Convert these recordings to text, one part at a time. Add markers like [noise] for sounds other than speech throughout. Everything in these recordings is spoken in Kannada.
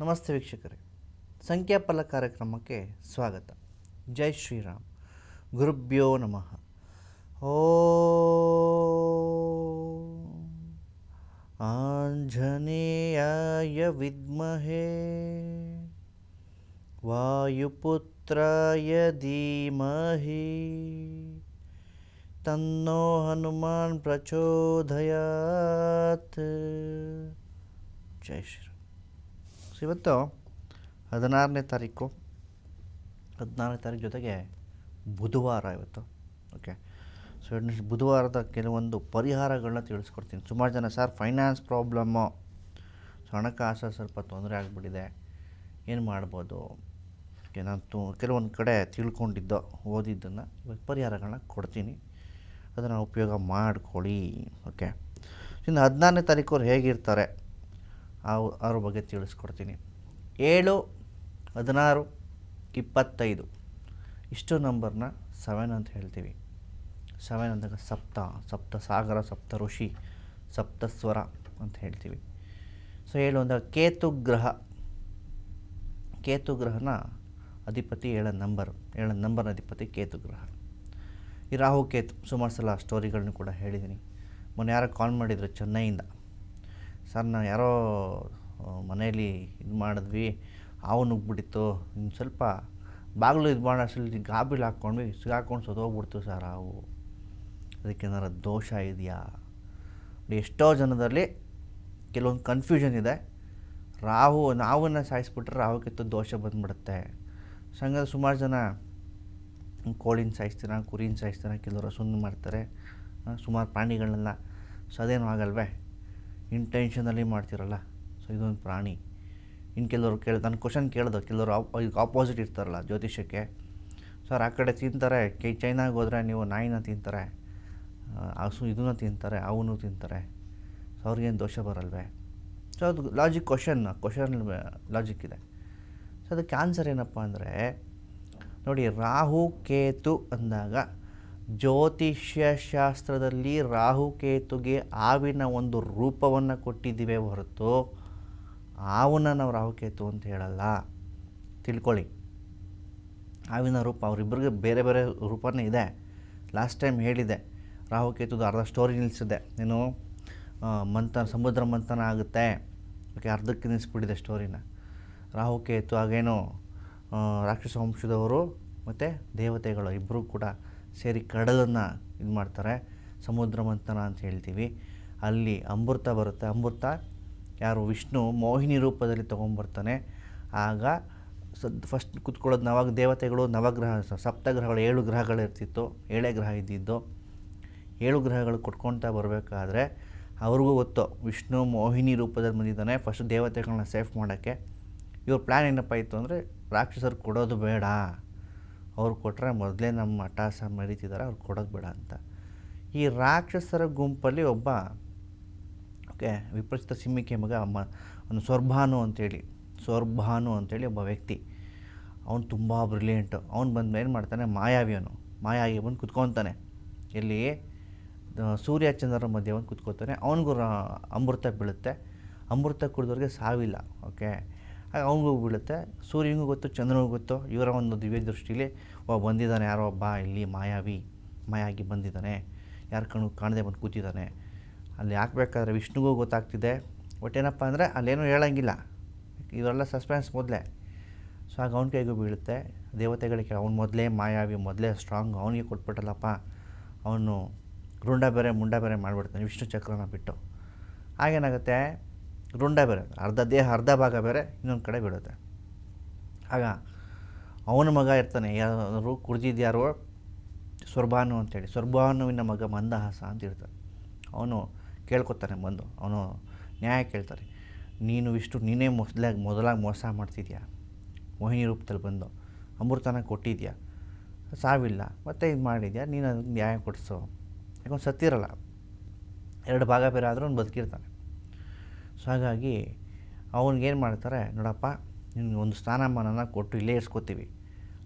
ನಮಸ್ತೆ ವೀಕ್ಷಕರೇ ಸಂಖ್ಯಾಫಲ ಕಾರ್ಯಕ್ರಮಕ್ಕೆ ಸ್ವಾಗತ ಜೈ ಶ್ರೀರಾಮ್ ಗುರುಭ್ಯೋ ನಮಃ ಓ ಆಂಜನೇಯಾಯ ವಿದ್ಮಹೇ ವಾಯುಪುತ್ರಾಯ ಧೀಮಹಿ ತನ್ನೋ ಹನುಮಾನ್ ಪ್ರಚೋದಯಾತ್ ಜೈ ಶ್ರೀರಾಮ್ ಸೊ ಇವತ್ತು ಹದಿನಾರನೇ ತಾರೀಕು ಹದಿನಾರನೇ ತಾರೀಕು ಜೊತೆಗೆ ಬುಧವಾರ ಇವತ್ತು ಓಕೆ ಸೊ ಬುಧವಾರದ ಕೆಲವೊಂದು ಪರಿಹಾರಗಳನ್ನ ತಿಳಿಸ್ಕೊಡ್ತೀನಿ. ಸುಮಾರು ಜನ, ಸರ್ ಫೈನಾನ್ಸ್ ಪ್ರಾಬ್ಲಮ್ಮು ಸೊ ಹಣಕಾಸು ಸ್ವಲ್ಪ ತೊಂದರೆ ಆಗಿಬಿಟ್ಟಿದೆ. ಏನು ಮಾಡ್ಬೋದು? ಓಕೆ ನಾನು ತು, ಕೆಲವೊಂದು ಕಡೆ ತಿಳ್ಕೊಂಡಿದ್ದೋ, ಓದಿದ್ದನ್ನು ಇವತ್ತು ಪರಿಹಾರಗಳನ್ನ ಕೊಡ್ತೀನಿ. ಅದನ್ನು ಉಪಯೋಗ ಮಾಡ್ಕೊಳ್ಳಿ ಓಕೆ ಇನ್ನು ಹದಿನಾರನೇ ತಾರೀಕು ಅವ್ರು ಹೇಗಿರ್ತಾರೆ? ಅವು ಅವ್ರ ಬಗ್ಗೆ ತಿಳಿಸ್ಕೊಡ್ತೀನಿ. ಏಳು, ಹದಿನಾರು, ಇಪ್ಪತ್ತೈದು. ಇಷ್ಟು ನಂಬರ್ನ ಸೆವೆನ್ ಅಂತ ಹೇಳ್ತೀವಿ. ಸೆವೆನ್ ಅಂದಾಗ ಸಪ್ತ ಸಪ್ತ ಸಾಗರ, ಸಪ್ತ ಋಷಿ, ಸಪ್ತ ಸ್ವರ ಅಂತ ಹೇಳ್ತೀವಿ. ಸೊ ಏಳು ಅಂದಾಗ ಕೇತು ಗ್ರಹ. ಕೇತು ಗ್ರಹನ ಅಧಿಪತಿ ಏಳ ನಂಬರ್ ಏಳ ನಂಬರ್ನ ಅಧಿಪತಿ ಕೇತು ಗ್ರಹ. ಈ ರಾಹು ಕೇತು ಸುಮಾರು ಸಲ ಸ್ಟೋರಿಗಳನ್ನು ಕೂಡ ಹೇಳಿದ್ದೀನಿ ಮೊನ್ನೆ ಯಾರೋ ಕಾಲ್ ಮಾಡಿದರು ಚೆನ್ನೈಯಿಂದ. ಸರ್, ನಾವು ಯಾರೋ ಮನೆಯಲ್ಲಿ ಇದು ಮಾಡಿದ್ವಿ ಹಾವು ನುಗ್ಬಿಟ್ಟಿತ್ತು ಇನ್ನು ಸ್ವಲ್ಪ ಬಾಗಿಲು ಇದು ಮಾಡೋ ಅಷ್ಟರಲ್ಲಿ ಗಾಬಿಲ್ ಹಾಕ್ಕೊಂಡ್ವಿ ಸಿಗಾಕೊಂಡು ಸತ್ತೋಗ್ಬಿಡ್ತು ಸರ್ ಹಾವು. ಅದಕ್ಕೇನಾರ ದೋಷ ಇದೆಯಾ? ಎಷ್ಟೋ ಜನದಲ್ಲಿ ಕೆಲವೊಂದು ಕನ್ಫ್ಯೂಷನ್ ಇದೆ. ರಾಹು, ನಾವನ್ನ ಸಾಯಿಸ್ಬಿಟ್ರೆ ರಾಹುಕ್ಕಿತ್ತು ದೋಷ ಬಂದ್ಬಿಡುತ್ತೆ. ಸಂಘದ ಸುಮಾರು ಜನ ಕೋಳಿನ ಸಾಯಿಸ್ತೀರ, ಕುರಿನ ಸಾಯಿಸ್ತೀರ, ಕೆಲವರು ಸುಮ್ಮನೆ ಮಾಡ್ತಾರೆ. ಸುಮಾರು ಪ್ರಾಣಿಗಳನ್ನೆಲ್ಲ ಸೊ ಅದೇನು ಆಗಲ್ವೇ? ಇಂಟೆನ್ಷನಲ್ಲಿ ಮಾಡ್ತಿರಲ್ಲ? ಸೊ ಇದೊಂದು ಪ್ರಾಣಿ. ಇನ್ನು ಕೆಲವರು ಕೇಳಿ ನನ್ನ ಕ್ವಶನ್ ಕೇಳ್ದು. ಕೆಲವರು ಈಗ ಆಪೋಸಿಟ್ ಇರ್ತಾರಲ್ಲ ಜ್ಯೋತಿಷಕ್ಕೆ ಸರ್ ಆ ಕಡೆ ತಿಂತಾರೆ. ಕೈ, ಚೈನಾಗೆ ಹೋದರೆ ನೀವು ನಾಯಿನ ತಿಂತಾರೆ. ಹಸು ಇದನ್ನ ತಿಂತಾರೆ, ಅವನು ತಿಂತಾರೆ. ಸೊ ಅವ್ರಿಗೇನು ದೋಷ ಬರಲ್ವೇ? ಸೊ ಅದು ಲಾಜಿಕ್ ಕ್ವಶನ್ ಕ್ವಶನ್ ಲಾಜಿಕ್ ಇದೆ. ಸೊ ಅದಕ್ಕೆ ಆನ್ಸರ್ ಏನಪ್ಪ ಅಂದರೆ, ನೋಡಿ, ರಾಹು, ಕೇತು ಅಂದಾಗ ಜ್ಯೋತಿಷ್ಯ ಶಾಸ್ತ್ರದಲ್ಲಿ ರಾಹು ಕೇತುಗೆ ಹಾವಿನ ಒಂದು ರೂಪವನ್ನು ಕೊಟ್ಟಿದ್ದೀವಿ ಹೊರತು ಆವನ್ನ ನಾವು ರಾಹುಕೇತು ಅಂತ ಹೇಳಲ್ಲ. ತಿಳ್ಕೊಳ್ಳಿ. ಹಾವಿನ ರೂಪ ಅವರಿಬ್ಬರಿಗೆ ಬೇರೆ ಬೇರೆ ರೂಪನೇ ಇದೆ. ಲಾಸ್ಟ್ ಟೈಮ್ ಹೇಳಿದೆ ರಾಹುಕೇತುದು ಅರ್ಧ ಸ್ಟೋರಿ ನಿಲ್ಲಿಸಿದೆ ಆ, ಮಂಥನ ಸಮುದ್ರ ಮಂಥನ ಆಗುತ್ತೆ. ಓಕೆ ಅರ್ಧಕ್ಕೆ ನಿಲ್ಲಿಸ್ಬಿಟ್ಟಿದೆ ಸ್ಟೋರಿನ. ರಾಹುಕೇತು ಹಾಗೇನು ರಾಕ್ಷಸ ವಂಶದವರು ಮತ್ತು ದೇವತೆಗಳು ಇಬ್ಬರೂ ಕೂಡ ಸೇರಿ ಕಡಲನ್ನು ಇದು ಮಾಡ್ತಾರೆ. ಸಮುದ್ರ ಮಂಥನ ಅಂತ ಹೇಳ್ತೀವಿ. ಅಲ್ಲಿ ಅಮೃತ ಬರುತ್ತೆ. ಅಮೃತ ಯಾರು? ವಿಷ್ಣು ಮೋಹಿನಿ ರೂಪದಲ್ಲಿ ತೊಗೊಂಬರ್ತಾನೆ ಆಗ ಸದ್ ಫಸ್ಟ್ ಕೂತ್ಕೊಳ್ಳೋದು ನವಾಗ ದೇವತೆಗಳು, ನವಗ್ರಹ ಸಪ್ತಗ್ರಹಗಳು, ಏಳು ಗ್ರಹಗಳು ಇರ್ತಿತ್ತು. ಏಳೇ ಗ್ರಹ ಇದ್ದಿದ್ದು. ಏಳು ಗ್ರಹಗಳು ಕೊಟ್ಕೊಳ್ತಾ ಬರಬೇಕಾದ್ರೆ ಅವ್ರಿಗೂ ಗೊತ್ತು. ವಿಷ್ಣು ಮೋಹಿನಿ ರೂಪದಲ್ಲಿ ಬಂದಿದ್ದಾನೆ. ಫಸ್ಟ್ ದೇವತೆಗಳನ್ನ ಸೇಫ್ ಮಾಡೋಕ್ಕೆ. ಇವ್ರ ಪ್ಲ್ಯಾನ್ ಏನಪ್ಪ ಇತ್ತು ಅಂದರೆ ರಾಕ್ಷಸರು ಕೊಡೋದು ಬೇಡ. ಅವ್ರು ಕೊಟ್ಟರೆ ಮೊದಲೇ ನಮ್ಮ ಅಟಾಸ ಮರಿತಿದ್ದಾರೆ ಅವ್ರು ಕೊಡೋದು ಬೇಡ ಅಂತ. ಈ ರಾಕ್ಷಸರ ಗುಂಪಲ್ಲಿ ಒಬ್ಬ, ಓಕೆ ವಿಪರೀತ ಸಿಮ್ಮಿಕೆ ಮಗ ಅಮ್ಮ ಒಂದು ಸ್ವರ್ಭಾನು ಅಂತೇಳಿ ಸ್ವರ್ಭಾನು ಅಂತೇಳಿ ಒಬ್ಬ ವ್ಯಕ್ತಿ. ಅವನು ತುಂಬ ಬ್ರಿಲಿಯಂಟು ಅವ್ನು ಬಂದು ಏನು ಮಾಡ್ತಾನೆ ಮಾಯಾವಿಯವನು ಮಾಯಾಗಿ ಬಂದು ಕುತ್ಕೊತಾನೆ. ಇಲ್ಲಿ ಸೂರ್ಯ ಚಂದ್ರರ ಮಧ್ಯೆ ಬಂದು ಕುತ್ಕೋತಾನೆ. ಅವನಿಗೂ ಅಮೃತ ಬೀಳುತ್ತೆ. ಅಮೃತ ಕುಡಿದವ್ರಿಗೆ ಸಾವಿಲ್ಲ, ಓಕೆ. ಅವನಿಗೂ ಬೀಳುತ್ತೆ. ಸೂರ್ಯನಿಗೂ ಗೊತ್ತು, ಚಂದ್ರನಿಗೂ ಗೊತ್ತು. ಇವರ ಒಂದು ದಿವ್ಯ ದೃಷ್ಟಿಲಿ ಒಬ್ಬ ಬಂದಿದ್ದಾನೆ. ಯಾರೋ ಒಬ್ಬ ಇಲ್ಲಿ ಮಾಯಾವಿ, ಮಾಯಾಗಿ ಬಂದಿದ್ದಾನೆ. ಯಾರ ಕಣ್ಣು ಕಾಣದೆ ಬಂದು ಕೂತಿದ್ದಾನೆ. ಅಲ್ಲಿ ಹಾಕ್ಬೇಕಾದ್ರೆ ವಿಷ್ಣುಗೂ ಗೊತ್ತಾಗ್ತಿದೆ. ಒಟ್ಟೇನಪ್ಪ ಅಂದರೆ ಅಲ್ಲೇನೂ ಹೇಳೋಂಗಿಲ್ಲ. ಇವರೆಲ್ಲ ಸಸ್ಪೆನ್ಸ್ ಮೊದಲೇ. ಸೊ, ಆಗ ಅವನ ಕೈಗೂ ಬೀಳುತ್ತೆ. ದೇವತೆಗಳಿಗೆ ಅವ್ನು ಮೊದಲೇ ಮಾಯಾವಿ, ಮೊದಲೇ ಸ್ಟ್ರಾಂಗ್ ಅವನಿಗೆ ಕೊಟ್ಬಿಟ್ಟಲ್ಲಪ್ಪ ಅವನು ರುಂಡ ಬೇರೆ, ಮುಂಡ ಬೇರೆ ಮಾಡಿಬಿಡ್ತಾನೆ, ವಿಷ್ಣು ಚಕ್ರನ ಬಿಟ್ಟು. ಆಗೇನಾಗುತ್ತೆ ರುಂಡ ಬೇರೆ, ಅರ್ಧ ದೇಹ, ಅರ್ಧ ಭಾಗ ಬೇರೆ, ಇನ್ನೊಂದು ಕಡೆ ಬಿಡುತ್ತೆ ಆಗ ಅವನ ಮಗ ಇರ್ತಾನೆ, ಯಾರು ಕುಡ್ದಿದ್ದು ಯಾರು? ಸ್ವರ್ಭಾನು ಅಂತೇಳಿ. ಸ್ವರ್ಭಾನುವಿನ ಮಗ ಮಂದಹಾಸ ಅಂತ ಇರ್ತಾನೆ. ಅವನು ಕೇಳ್ಕೊತಾನೆ ಬಂದು, ಅವನು ನ್ಯಾಯ ಕೇಳ್ತಾರೆ ನೀನು ಇಷ್ಟು, ನೀನೇ ಮೊದಲಾಗಿ ಮೊದಲಾಗಿ ಮೋಸ ಮಾಡ್ತಿದ್ಯಾ? ಮೋಹಿನಿ ರೂಪದಲ್ಲಿ ಬಂದು, ಅಮೃತನ ಕೊಟ್ಟಿದ್ಯಾ? ಸಾವಿಲ್ಲ, ಮತ್ತೆ ಇದು ಮಾಡಿದ್ಯಾ? ನೀನು ಅದಕ್ಕೆ ನ್ಯಾಯ ಕೊಡಿಸು. ಯಾಕಂದ್ರೆ ಸತ್ತಿರಲ್ಲ. ಎರಡು ಭಾಗ ಬೇರೆ ಆದರೂ ಅವ್ನು ಬದುಕಿರ್ತಾನೆ. ಸೊ ಹಾಗಾಗಿ ಅವ್ನಿಗೇನು ಮಾಡ್ತಾರೆ, ನೋಡಪ್ಪ ನಿನ್ಗೆ ಒಂದು ಸ್ಥಾನಮಾನನ ಕೊಟ್ಟು ಇಲ್ಲೇ ಇರಿಸ್ಕೋತೀವಿ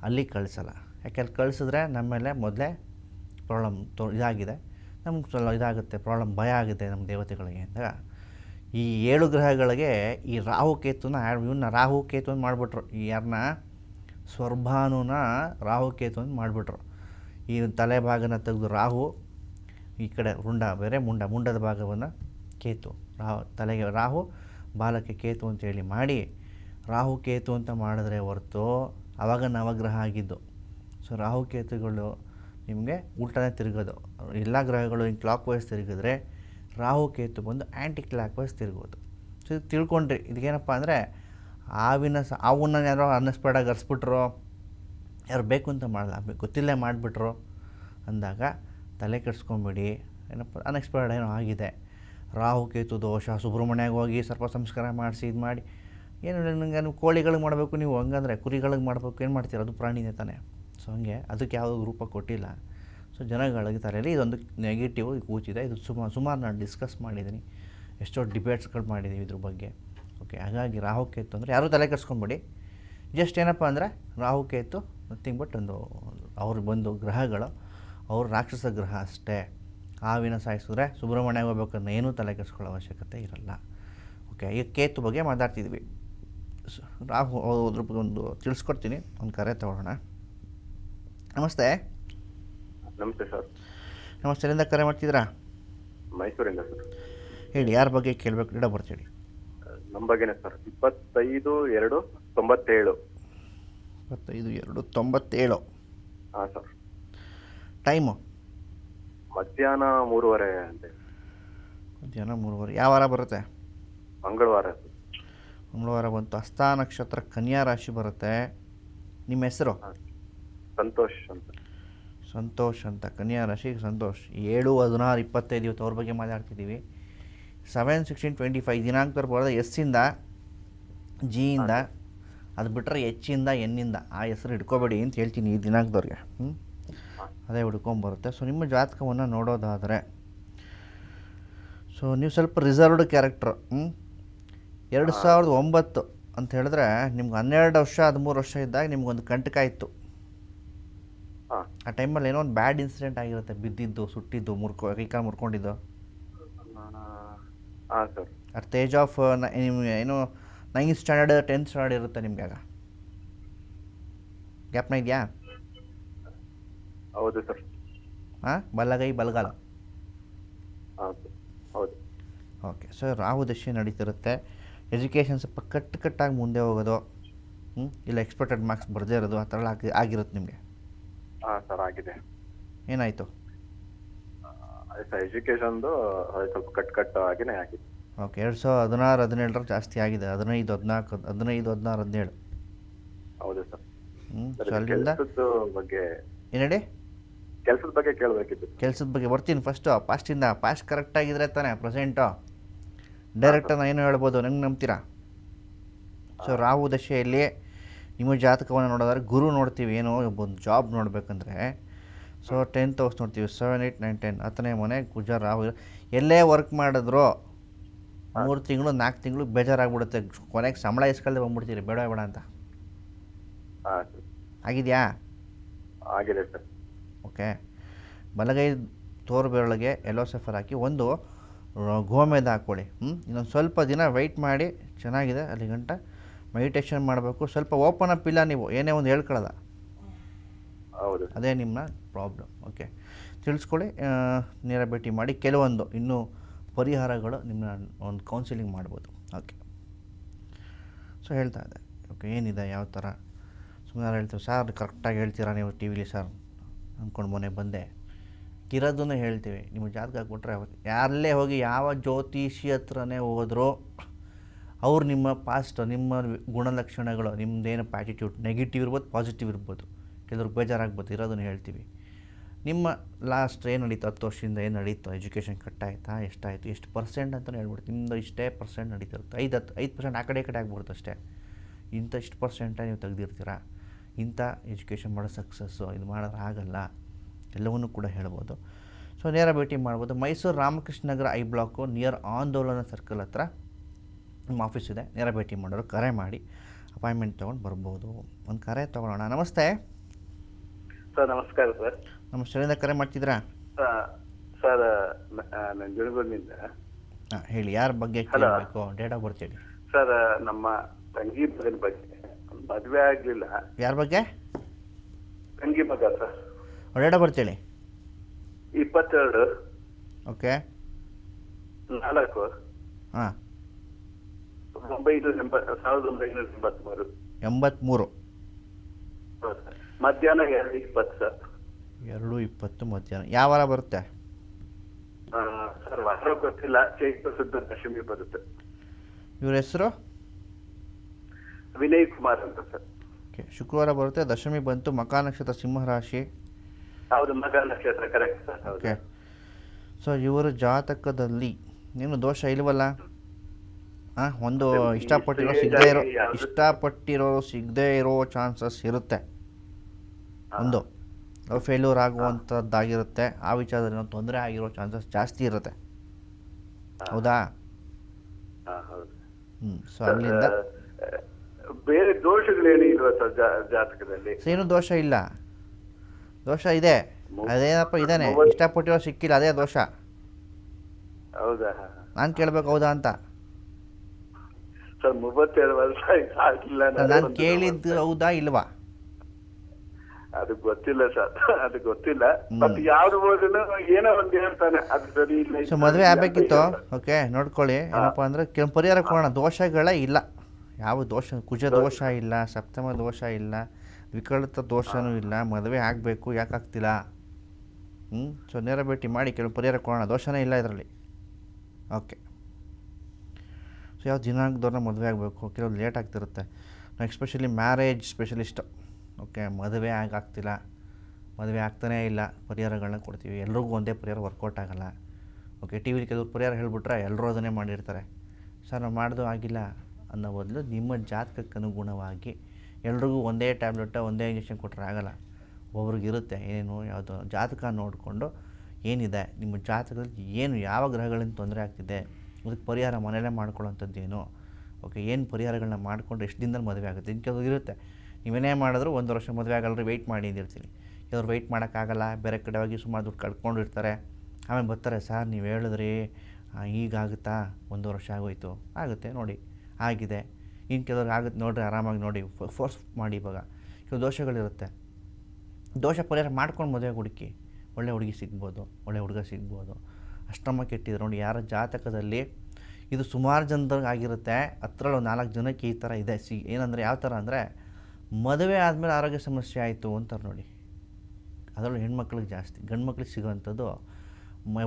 ಅಲ್ಲಿ ಕಳಿಸಲ್ಲ. ಯಾಕೆಲ್ಲಿ ಕಳಿಸಿದ್ರೆ ನಮ್ಮ ಮೇಲೆ ಮೊದಲೇ ಪ್ರಾಬ್ಲಮ್ ತೊ, ಇದಾಗಿದೆ. ನಮ್ಗೆ ಸ್ವಲ್ಪ ಇದಾಗುತ್ತೆ ಪ್ರಾಬ್ಲಮ್ ಭಯ ಆಗುತ್ತೆ ನಮ್ಮ ದೇವತೆಗಳಿಗೆ ಅಂದಾಗ ಈ ಏಳು ಗ್ರಹಗಳಿಗೆ ಈ ರಾಹು ಕೇತುನ ಇವನ್ನ ರಾಹು ಕೇತು ಅಂತ ಮಾಡಿಬಿಟ್ರು. ಈ ಯಾರನ್ನ ಸ್ವರ್ಭಾನುನ ರಾಹು ಕೇತು ಅಂತ ಮಾಡಿಬಿಟ್ರು. ಈ ತಲೆ ಭಾಗನ ತೆಗೆದು ರಾಹು, ಈ ಕಡೆ ರುಂಡ ಬೇರೆ ಮುಂಡ, ಮುಂಡದ ಭಾಗವನ್ನು ಕೇತು. ರಾಹು, ತಲೆಗೆ ರಾಹು, ಬಾಲಕ್ಕೆ ಕೇತು ಅಂತೇಳಿ ಮಾಡಿ, ರಾಹು ಕೇತು ಅಂತ ಮಾಡಿದ್ರೆ ಹೊರತು ಆವಾಗ ನವಗ್ರಹ ಆಗಿದ್ದು. ಸೊ ರಾಹು ಕೇತುಗಳು ನಿಮಗೆ ಉಲ್ಟನೇ ತಿರುಗೋದು. ಎಲ್ಲ ಗ್ರಹಗಳು ಹಿಂಗೆ ಕ್ಲಾಕ್ ವೈಸ್ ತಿರುಗಿದ್ರೆ ರಾಹು ಕೇತು ಬಂದು ಆ್ಯಂಟಿ ಕ್ಲಾಕ್ ವೈಸ್ ತಿರುಗೋದು ಸೊ ಇದು ತಿಳ್ಕೊಂಡ್ರಿ. ಇದಕ್ಕೇನಪ್ಪ ಅಂದರೆ ಆವಿನ ಸ, ಆವನ್ನ ಯಾರೋ ಅನ್ನಿಸ್ಬೇಡಾಗಿ ಅರ್ಸ್ಬಿಟ್ರು ಯಾರು ಬೇಕು ಅಂತ ಮಾಡಲ್ಲ ಗೊತ್ತಿಲ್ಲೇ ಮಾಡಿಬಿಟ್ರು ಅಂದಾಗ ತಲೆ ಕೆಡಿಸ್ಕೊಂಬಿಡಿ. ಏನಪ್ಪ ಅನ್ಎಕ್ಸ್ಪೆಕ್ಟೆಡ್ ಏನೋ ಆಗಿದೆ. ರಾಹು ಕೇತು ದೋಷ, ಸುಬ್ರಹ್ಮಣ್ಯಾಗ ಹೋಗಿ ಸರ್ಪ ಸಂಸ್ಕಾರ ಮಾಡಿಸಿ ಇದು ಮಾಡಿ. ಏನು ನನಗೆ ನೀವು ಕೋಳಿಗಳಿಗೆ ಮಾಡಬೇಕು ನೀವು? ಹಂಗಂದ್ರೆ ಕುರಿಗಳಿಗೆ ಮಾಡಬೇಕು. ಏನು ಮಾಡ್ತೀರ? ಅದು ಪ್ರಾಣಿನೇ ತಾನೆ. ಸೊ ಹಂಗೆ ಅದಕ್ಕೆ ಯಾವುದೋ ರೂಪ ಕೊಟ್ಟಿಲ್ಲ. ಸೊ ಜನಗಳಿಗೆ ತಲೆಯಲ್ಲಿ ಇದೊಂದು ನೆಗೆಟಿವ್ ಕೂಚಿದೆ ಇದು ಸುಮಾರು ಸುಮಾರು ನಾನು ಡಿಸ್ಕಸ್ ಮಾಡಿದ್ದೀನಿ. ಎಷ್ಟೋ ಡಿಬೇಟ್ಸ್ಗಳು ಮಾಡಿದ್ದೀವಿ ಇದ್ರ ಬಗ್ಗೆ. ಓಕೆ ಹಾಗಾಗಿ ರಾಹು ಕೇತು ಅಂದರೆ ಯಾರೂ ತಲೆ ಕೆಡಿಸ್ಕೊಂಬಿಡಿ ಜಸ್ಟ್ ಏನಪ್ಪ ಅಂದರೆ ರಾಹು ಕೇತು ನಥಿಂಗ್ ಬಟ್ ಒಂದು, ಅವ್ರು ಬಂದು ಗ್ರಹಗಳು, ಅವ್ರ ರಾಕ್ಷಸ ಗ್ರಹ ಅಷ್ಟೇ. ಹಾವಿನ ಸಾಯಿಸಿದ್ರೆ ಸುಬ್ರಹ್ಮಣ್ಯ ಹೋಗ್ಬೇಕನ್ನ ಏನೂ ತಲೆ ಕೆಡಿಸ್ಕೊಳ್ಳೋ ಅವಶ್ಯಕತೆ ಇರಲ್ಲ. ಓಕೆ ಈಗ ಕೇತು ಬಗ್ಗೆ ಮಾತಾಡ್ತಿದ್ವಿ. ರಾಹು ಅದ್ರ ಬಗ್ಗೆ ಒಂದು ತಿಳಿಸ್ಕೊಡ್ತೀನಿ ಒಂದು ಕರೆ ತಗೊಳ್ಳೋಣ. ನಮಸ್ತೆ. ನಮಸ್ತೆ ಸರ್. ನಮಸ್ತೆ ಎಲ್ಲಿಂದ ಕರೆ ಮಾಡ್ತಿದ್ರಾ ಮೈಸೂರಿಂದ ಸರ್. ಹೇಳಿ ಯಾರ ಬಗ್ಗೆ ಕೇಳಬೇಕು ಇಡ ಬರ್ತೀವಿ ನಮ್ಮ ಬಗ್ಗೆನೇ ಸರ್ ಇಪ್ಪತ್ತೈದು ಎರಡು ತೊಂಬತ್ತೇಳು. ಇಪ್ಪತ್ತೈದು ಎರಡು ತೊಂಬತ್ತೇಳು. ಹಾಂ ಸರ್. ಟೈಮು? ಮಧ್ಯಾಹ್ನ ಮೂರುವರೆ ಅಂತ ಮಧ್ಯಾಹ್ನ ಮೂರುವರೆ. ಯಾವ ವಾರ ಬರುತ್ತೆ? ಮಂಗಳವಾರ. ಮಂಗಳವಾರ ಬಂತು. ಹಸ್ತ ನಕ್ಷತ್ರ ಕನ್ಯಾ ರಾಶಿ ಬರುತ್ತೆ. ನಿಮ್ಮ ಹೆಸರು. ಸಂತೋಷ್ ಅಂತ. ಸಂತೋಷ್ ಅಂತ. ಕನ್ಯಾ ರಾಶಿ ಸಂತೋಷ್. ಏಳು ಹದಿನಾರು ಇಪ್ಪತ್ತೈದು ಇವತ್ತು ಅವ್ರ ಬಗ್ಗೆ ಮಾತಾಡ್ತಿದ್ದೀವಿ. ಸೆವೆನ್ ಸಿಕ್ಸ್ಟೀನ್ ಟ್ವೆಂಟಿ ಫೈವ್ ದಿನಾಂಕದ ಬರೋದು ಎಸ್ಸಿಂದ ಜಿಯಿಂದ ಅದು ಬಿಟ್ಟರೆ ಎಚ್ಚಿಂದ ಎನ್ನಿಂದ ಆ ಹೆಸರು ಇಟ್ಕೋಬೇಡಿ ಅಂತ ಹೇಳ್ತೀನಿ ಈ ದಿನಾಂಕದವ್ರಿಗೆ. ಹ್ಞೂ ಅದೇ ಹುಡ್ಕೊಂಬರುತ್ತೆ ಸೊ ನಿಮ್ಮ ಜಾತಕವನ್ನು ನೋಡೋದಾದರೆ ಸೊ ನೀವು ಸ್ವಲ್ಪ ರಿಸರ್ವ್ಡ್ ಕ್ಯಾರೆಕ್ಟ್ರು ಹ್ಞೂ ಎರಡು ಸಾವಿರದ ಒಂಬತ್ತು ಅಂತ ಹೇಳಿದ್ರೆ ನಿಮ್ಗೆ ಹನ್ನೆರಡು ವರ್ಷ ಹದಿಮೂರು ವರ್ಷ ಇದ್ದಾಗ ನಿಮ್ಗೊಂದು ಕಂಟಕ ಇತ್ತು. ಆ ಟೈಮಲ್ಲಿ ಏನೋ ಒಂದು ಬ್ಯಾಡ್ ಇನ್ಸಿಡೆಂಟ್ ಆಗಿರುತ್ತೆ ಬಿದ್ದಿದ್ದು ಸುಟ್ಟಿದ್ದು ಮುರ್ಕೊ ಕೈಕಾಲು ಮುರ್ಕೊಂಡಿದ್ದು. ಅಟ್ ತೇಜ್ ಆಫ್ ನಿಮ್ಗೆ ಏನೋ ನೈನ್ ಸ್ಟ್ಯಾಂಡರ್ಡ್ ಟೆಂತ್ ಸ್ಟ್ಯಾಂಡರ್ಡ್ ಇರುತ್ತೆ ನಿಮಗೆ ಆಗ. ಗ್ಯಾಪ್ನ ಇದೆಯಾ? ಹೌದು ಸರ್. ಹಾಂ? ಬಲಗೈ ಬಲಗಾಲ. ಹೌದು ಹೌದು. ಓಕೆ ಸೊ ರಾಹು ದಶೆ ನಡೀತಿರುತ್ತೆ. ಎಜುಕೇಷನ್ ಸ್ವಲ್ಪ ಕಟ್ ಕಟ್ಟಾಗಿ ಮುಂದೆ ಹೋಗೋದು. ಹ್ಞೂ ಇಲ್ಲ ಎಕ್ಸ್ಪೆಕ್ಟೆಡ್ ಮಾರ್ಕ್ಸ್ ಬರದೇ ಇರೋದು ಆ ಥರ ಆಗಿ ಆಗಿರುತ್ತೆ ನಿಮಗೆ? ಹಾಂ ಸರ್ ಆಗಿದೆ. ಏನಾಯಿತು? ಎಜುಕೇಷನ್ದು ಸ್ವಲ್ಪ ಕಟ್ ಕಟ್ ಆಗಿನೇ ಆಗಿದೆ. ಓಕೆ ಎರಡು ಸಾವಿರ ಹದಿನಾರು ಹದಿನೇಳರ ಜಾಸ್ತಿ ಆಗಿದೆ. ಹದಿನೈದು ಹದಿನಾಲ್ಕು ಹದಿನೈದು ಹದಿನಾರು ಹದಿನೇಳು. ಹೌದು ಸರ್. ಹ್ಞೂ ಸೊ ಅಲ್ಲಿಂದ? ಬಗ್ಗೆ ಏನು ಹೇಳಿ ಕೆಲಸದ ಬಗ್ಗೆ ಕೇಳಬೇಕಿತ್ತು. ಕೆಲಸದ ಬಗ್ಗೆ ಬರ್ತೀನಿ ಫಸ್ಟು ಪಾಸ್ಟಿಂದ ಪಾಸ್ಟ್ ಕರೆಕ್ಟ್ ಆಗಿದ್ರೆ ತಾನೆ ಪ್ರೆಸೆಂಟು ಡೈರೆಕ್ಟ್ ನಾನು ಏನು ಹೇಳ್ಬೋದು ನಂಗೆ ನಂಬ್ತೀರಾ? ಸೊ ರಾಹು ದಶೆಯಲ್ಲಿ ನಿಮ್ಮ ಜಾತಕವನ್ನು ನೋಡೋದಾದ್ರೆ ಗುರು ನೋಡ್ತೀವಿ ಏನೋ ಒಂದು ಜಾಬ್ ನೋಡಬೇಕಂದ್ರೆ. ಸೊ ಟೆಂತ್ ಹೌಸ್ ನೋಡ್ತೀವಿ ಸೆವೆನ್ ಏಯ್ಟ್ ನೈನ್ ಟೆನ್ ಹತ್ತನೇ ಮನೆ ಗುಜ ರಾಹು. ಎಲ್ಲೇ ವರ್ಕ್ ಮಾಡಿದ್ರು ಮೂರು ತಿಂಗಳು ನಾಲ್ಕು ತಿಂಗಳು ಬೇಜಾರಾಗ್ಬಿಡುತ್ತೆ. ಕೊನೆಗೆ ಸಂಬಳ ಇಸ್ಕೊಳ್ದೆ ಬಂದ್ಬಿಡ್ತೀರಿ ಬೇಡ ಬೇಡ ಅಂತ. ಆಗಿದೆಯಾ? ಆಗಿದೆ ಸರ್. ಓಕೆ? ಬಲಗೈ ತೋರು ಬೆರಳಿಗೆ ಎಲ್ಲೋ ಸಫರ್ ಹಾಕಿ ಒಂದು ಗೋಮೇದ ಹಾಕ್ಕೊಳ್ಳಿ. ಹ್ಞೂ ಇನ್ನೊಂದು ಸ್ವಲ್ಪ ದಿನ ವೆಯ್ಟ್ ಮಾಡಿ ಚೆನ್ನಾಗಿದೆ ಅಲ್ಲಿ ಗಂಟ. ಮೆಡಿಟೇಷನ್ ಮಾಡಬೇಕು. ಸ್ವಲ್ಪ ಓಪನ್ ಅಪ್ ಇಲ್ಲ ನೀವು ಏನೇ ಒಂದು ಹೇಳ್ಕೊಳ್ಳೋದ. ಹೌದು. ಅದೇ ನಿಮ್ಮ ಪ್ರಾಬ್ಲಮ್ ಓಕೆ? ತಿಳಿಸ್ಕೊಳ್ಳಿ ನೇರ ಭೇಟಿ ಮಾಡಿ. ಕೆಲವೊಂದು ಇನ್ನೂ ಪರಿಹಾರಗಳು ನಿಮ್ಮ ಒಂದು ಕೌನ್ಸಿಲಿಂಗ್ ಮಾಡ್ಬೋದು. ಓಕೆ? ಸೊ ಹೇಳ್ತಾ ಇದೆ ಓಕೆ ಏನಿದೆ ಯಾವ ಥರ ಸುಮ್ಮನೆ ಹೇಳ್ತೀವಿ ಸರ್ ಕರೆಕ್ಟಾಗಿ ಹೇಳ್ತೀರಾ ನೀವು ಟಿ ವಿಲಿ ಸರ್? ಅಂದ್ಕೊಂಡು ಮೊನ್ನೆ ಬಂದೆ. ಇರೋದನ್ನೇ ಹೇಳ್ತೀವಿ. ನಿಮ್ಮ ಜಾತಕ ಕೊಟ್ಟರೆ ಯಾರಲ್ಲೇ ಹೋಗಿ ಯಾವ ಜ್ಯೋತಿಷಿ ಹತ್ರನೇ ಹೋದರೂ ಅವ್ರು ನಿಮ್ಮ ಪಾಸ್ಟ್ ನಿಮ್ಮ ಗುಣಲಕ್ಷಣಗಳು ನಿಮ್ಮದೇನಪ್ಪ ಆ್ಯಟಿಟ್ಯೂಡ್ ನೆಗೆಟಿವ್ ಇರ್ಬೋದು ಪಾಸಿಟಿವ್ ಇರ್ಬೋದು. ಕೆಲವ್ರಿಗೆ ಬೇಜಾರಾಗ್ಬೋದು. ಇರೋದನ್ನು ಹೇಳ್ತೀವಿ. ನಿಮ್ಮ ಲಾಸ್ಟ್ ಏನು ನಡೀತು? ಹತ್ತು ವರ್ಷದಿಂದ ಏನು ನಡೀತು? ಎಜುಕೇಷನ್ ಕಟ್ಟಾಯ್ತಾ? ಎಷ್ಟಾಯಿತು? ಎಷ್ಟು ಪರ್ಸೆಂಟ್ ಅಂತಲೇ ಹೇಳ್ಬಿಡ್ತು ನಿಮ್ಮದು ಇಷ್ಟೇ ಪರ್ಸೆಂಟ್ ನಡೀತಿರುತ್ತೆ. ಐದು ಹತ್ತು, ಐದು ಪರ್ಸೆಂಟ್ ಆ ಕಡೆ ಈ ಕಡೆ ಆಗ್ಬಿಡುತ್ತೆ ಅಷ್ಟೇ. ಇಂಥ ಇಷ್ಟು ಪರ್ಸೆಂಟ ನೀವು ತೆಗ್ದಿರ್ತೀರ? ಇಂಥ ಎಜುಕೇಷನ್ ಮಾಡೋ ಸಕ್ಸಸ್ಸು ಇದು ಮಾಡೋದು ಆಗಲ್ಲ ಎಲ್ಲವನ್ನೂ ಕೂಡ ಹೇಳ್ಬೋದು. ಸೊ ನೇರ ಭೇಟಿ ಮಾಡ್ಬೋದು. Mysuru Ramakrishna Nagar I block near Andolana circle ಹತ್ರ ನಿಮ್ಮ ಆಫೀಸ್ ಇದೆ. ನೇರ ಭೇಟಿ ಮಾಡೋರು ಕರೆ ಮಾಡಿ ಅಪಾಯಿಂಟ್ಮೆಂಟ್ ತೊಗೊಂಡು ಬರ್ಬೋದು. ಒಂದು ಕರೆ ತೊಗೊಳ್ಳೋಣ. ನಮಸ್ತೆ. ಸರ್ ನಮಸ್ಕಾರ ಸರ್. ನಮ್ಮ ಸ್ಥಳದಿಂದ ಕರೆ ಮಾಡ್ತಿದ್ರಾ ಸರ್ ನಾನು ಜುಣಗೂರಿನಿಂದ ಹಾಂ ಹೇಳಿ. ಯಾರ ಬಗ್ಗೆ. ಕೇಳಬೇಕು? ಡೇಟ್ ಆಫ್ ಬರ್ತ್ ಹೇಳಿ. ಸರ್ ನಮ್ಮ ತಂಗಿ ಮಗನ ಬಗ್ಗೆ. ಮದ್ವೆ ಆಗ್ಲಿಲ್ಲ. ಯಾರ ಬಗ್ಗೆ? ತಂಗಿ ಮಗ ಸರ್. ಡೇಟ್ ಆಫ್ ಬರ್ತ್ ಹೇಳಿ ಇಪ್ಪತ್ತೆರಡು. ಓಕೆ. ನಾಲ್ಕು. ಹಾಂ. ಒಂಬೈನೂರ ಎಂಬತ್ ಸಾವಿರದ ಒಂಬೈನೂರ ಎಂಬತ್ಮೂರು. ಎಂಬತ್ತ್ಮೂರು ಹೌದು ಸರ್. ಮಧ್ಯಾಹ್ನ ಎರಡು ಇಪ್ಪತ್ತು ಸರ್. ಎರಡು ಇಪ್ಪತ್ತು ಮಧ್ಯಾಹ್ನ. ಯಾವ ವಾರ ಬರುತ್ತೆ? ಆ, ಸರ್ ವಾರ ಗೊತ್ತಿಲ್ಲ. ಚೈತ್ರ ಶುದ್ಧ ದಶಮಿ ಬರುತ್ತೆ. ಇವ್ರ ಹೆಸರು? ವಿನಯ್ ಕುಮಾರ್ ಅಂತ ಸರ್. ಓಕೆ ಶುಕ್ರವಾರ ಬರುತ್ತೆ ದಶಮಿ ಬಂತು ಮಕಾ ನಕ್ಷತ್ರ ಸಿಂಹರಾಶಿ ಹೌದು ಮಗ ನಕ್ಷತ್ರ ಕರೆಕ್ಟ್ ಸರ್ ಓಕೆ ಸೊ ಇವರ ಜಾತಕದಲ್ಲಿ ಏನು ದೋಷ ಇಲ್ವಲ್ಲ? ಒಂದು ಇಷ್ಟಪಟ್ಟಿರೋ ಸಿಗದೆ ಇರೋ ಇಷ್ಟಪಟ್ಟಿರೋ ಸಿಗದೆ ಇರೋ ಚಾನ್ಸಸ್ ಇರುತ್ತೆ. ಒಂದು. ಫೇಲ್ಯೂರ್ ಆಗುವಂಥದ್ದಾಗಿರುತ್ತೆ. ಆ ವಿಚಾರದಲ್ಲಿ ನಾವು ತೊಂದರೆ ಆಗಿರೋ ಚಾನ್ಸಸ್ ಜಾಸ್ತಿ ಇರುತ್ತೆ. ಹೌದಾ? ಹ್ಞೂ ಸೊ ಅಲ್ಲಿಂದ ಬೇರೆ ದೋಷಗಳೇನು ಇಲ್ವಾ ಸರ್ ಜಾತಕದಲ್ಲಿ? ಏನು ದೋಷ ಇಲ್ಲ. ದೋಷ ಇದೆ. ಅದೇನಪ್ಪ ಇದಾನೆ. ಇಷ್ಟಪಟ್ಟಿರೋ ಸಿಕ್ಕಿಲ್ಲ ಅದೇ ದೋಷ. ಹೌದಾ? ನಾನು ಕೇಳಬೇಕು ಹೌದಾ ಅಂತ. ಸರ್ ಮೂವತ್ತೆರಡು ವರ್ಷ ಆಗಿಲ್ಲ ನಾನು ಕೇಳಿದ್ದು ಹೌದಾ ಇಲ್ವಾ? ಅದು ಗೊತ್ತಿಲ್ಲ ಸರ್ ಅದು ಗೊತ್ತಿಲ್ಲ. ಮತ್ತೆ ಬಟ್ ಯಾವ್ದು ಏನೋ ಒಂದು ಹೇಳ್ತಾನೆ ಅದು ಸರಿ ಇಲ್ಲ ಸೊ ಮದುವೆ ಆಗಬೇಕಿತ್ತು. ಓಕೆ ನೋಡ್ಕೊಳ್ಳಿ. ಏನಪ್ಪ ಅಂದ್ರೆ ಪರಿಹಾರ ಕೊಡೋಣ ದೋಷಗಳೇ ಇಲ್ಲ. ಯಾವ ದೋಷ ಕುಜ ದೋಷ ಇಲ್ಲ ಸಪ್ತಮ ದೋಷ ಇಲ್ಲ ವಿಕೃತ ದೋಷನೂ ಇಲ್ಲ ಮದುವೆ ಆಗಬೇಕು ಯಾಕೆ ಆಗ್ತಿಲ್ಲ? ಹ್ಞೂ ಸೊ ನೇರ ಭೇಟಿ ಮಾಡಿ ಕೆಲವು ಪರಿಹಾರ ಕೊಡೋಣ. ದೋಷನೇ ಇಲ್ಲ ಇದರಲ್ಲಿ. ಓಕೆ ಸೊ ಯಾವ ದಿನಾಂಕದವ್ರನ್ನ ಮದುವೆ ಆಗಬೇಕು? ಕೆಲವು ಲೇಟ್ ಆಗ್ತಿರುತ್ತೆ. ಎಕ್ಸ್ಪೆಷಲಿ ಮ್ಯಾರೇಜ್ ಸ್ಪೆಷಲಿಸ್ಟು ಓಕೆ ಮದುವೆ ಆಗಾಗ್ತಿಲ್ಲ ಮದುವೆ ಆಗ್ತಾನೇ ಇಲ್ಲ. ಪರಿಹಾರಗಳನ್ನ ಕೊಡ್ತೀವಿ. ಎಲ್ರಿಗೂ ಒಂದೇ ಪರಿಹಾರ ವರ್ಕೌಟ್ ಆಗಲ್ಲ. ಓಕೆ ಟಿ ವಿಲಿ ಕೆಲವ್ರು ಪರಿಹಾರ ಹೇಳಿಬಿಟ್ರೆ ಎಲ್ಲರೂ ಅದನ್ನೇ ಮಾಡಿರ್ತಾರೆ. ಸರ್ ನಾವು ಮಾಡೋದು ಆಗಿಲ್ಲ. ಅನ್ನೋ ಬದಲು ನಿಮ್ಮ ಜಾತಕಕ್ಕೆ ಅನುಗುಣವಾಗಿ ಎಲ್ರಿಗೂ ಒಂದೇ ಟ್ಯಾಬ್ಲೆಟ್, ಒಂದೇ ಇಂಜೆಕ್ಷನ್ ಕೊಟ್ಟರೆ ಆಗಲ್ಲ. ಒಬ್ರಿಗಿರುತ್ತೆ ಏನು ಯಾವುದು ಜಾತಕ ನೋಡಿಕೊಂಡು ಏನಿದೆ, ನಿಮ್ಮ ಜಾತಕದಲ್ಲಿ ಏನು, ಯಾವ ಗ್ರಹಗಳಿಂದ ತೊಂದರೆ ಆಗ್ತಿದೆ, ಅದಕ್ಕೆ ಪರಿಹಾರ ಮನೆಯಲ್ಲೇ ಮಾಡ್ಕೊಳ್ಳೋಂಥದ್ದೇನು ಓಕೆ, ಏನು ಪರಿಹಾರಗಳನ್ನ ಮಾಡಿಕೊಂಡು ಎಷ್ಟು ದಿನದಲ್ಲಿ ಮದುವೆ ಆಗುತ್ತೆ? ಇನ್ನು ಕೆಲವು ಇರುತ್ತೆ. ನೀವೇನೇ ಮಾಡಿದ್ರು ಒಂದು ವರ್ಷ ಮದುವೆ ಆಗಲ್ರಿ ವೆಯ್ಟ್ ಮಾಡಿ ಅಂದಿರ್ತೀನಿ ಕೆಲವ್ರು ವೆಯ್ಟ್ ಮಾಡೋಕ್ಕಾಗಲ್ಲ, ಬೇರೆ ಕಡೆ ಹೋಗಿ ಸುಮಾರು ದುಡ್ಡು ಕಳ್ಕೊಂಡಿರ್ತಾರೆ. ಆಮೇಲೆ ಬರ್ತಾರೆ, ಸರ್, ನೀವು ಹೇಳಿದ್ರಿ ಈಗಾಗುತ್ತಾ? ಒಂದು ವರ್ಷ ಆಗೋಯ್ತು. ಆಗುತ್ತೆ, ನೋಡಿ. ಆಗಿದೆ. ಇನ್ನು ಕೆಲವ್ರಿಗೆ ಆಗುತ್ತೆ ನೋಡಿರಿ, ಆರಾಮಾಗಿ ನೋಡಿ ಫೋರ್ಸ್ ಮಾಡಿ ಇವಾಗ. ಕೆಲವು ದೋಷಗಳಿರುತ್ತೆ. ದೋಷ ಪರಿಹಾರ ಮಾಡ್ಕೊಂಡು ಮದುವೆ ಹುಡುಕಿ, ಒಳ್ಳೆ ಹುಡುಗಿ ಸಿಗ್ಬೋದು, ಒಳ್ಳೆ ಹುಡುಗ ಸಿಗ್ಬೋದು. ಅಷ್ಟಮ ಕೆಟ್ಟಿದ್ರು ನೋಡಿ, ಯಾರ ಜಾತಕದಲ್ಲಿ ಇದು ಸುಮಾರು ಜನದಾಗ ಆಗಿರುತ್ತೆ. ಹತ್ತರಲ್ಲಿ ನಾಲ್ಕು ಜನಕ್ಕೆ ಈ ಥರ ಇದೆ. ಸಿ, ಏನಂದರೆ ಯಾವ ಥರ ಅಂದರೆ, ಮದುವೆ ಆದಮೇಲೆ ಆರೋಗ್ಯ ಸಮಸ್ಯೆ ಆಯಿತು ಅಂತಾರೆ ನೋಡಿ. ಅದರಲ್ಲೂ ಹೆಣ್ಮಕ್ಳಿಗೆ ಜಾಸ್ತಿ ಗಂಡು ಮಕ್ಳಿಗೆ ಸಿಗೋವಂಥದ್ದು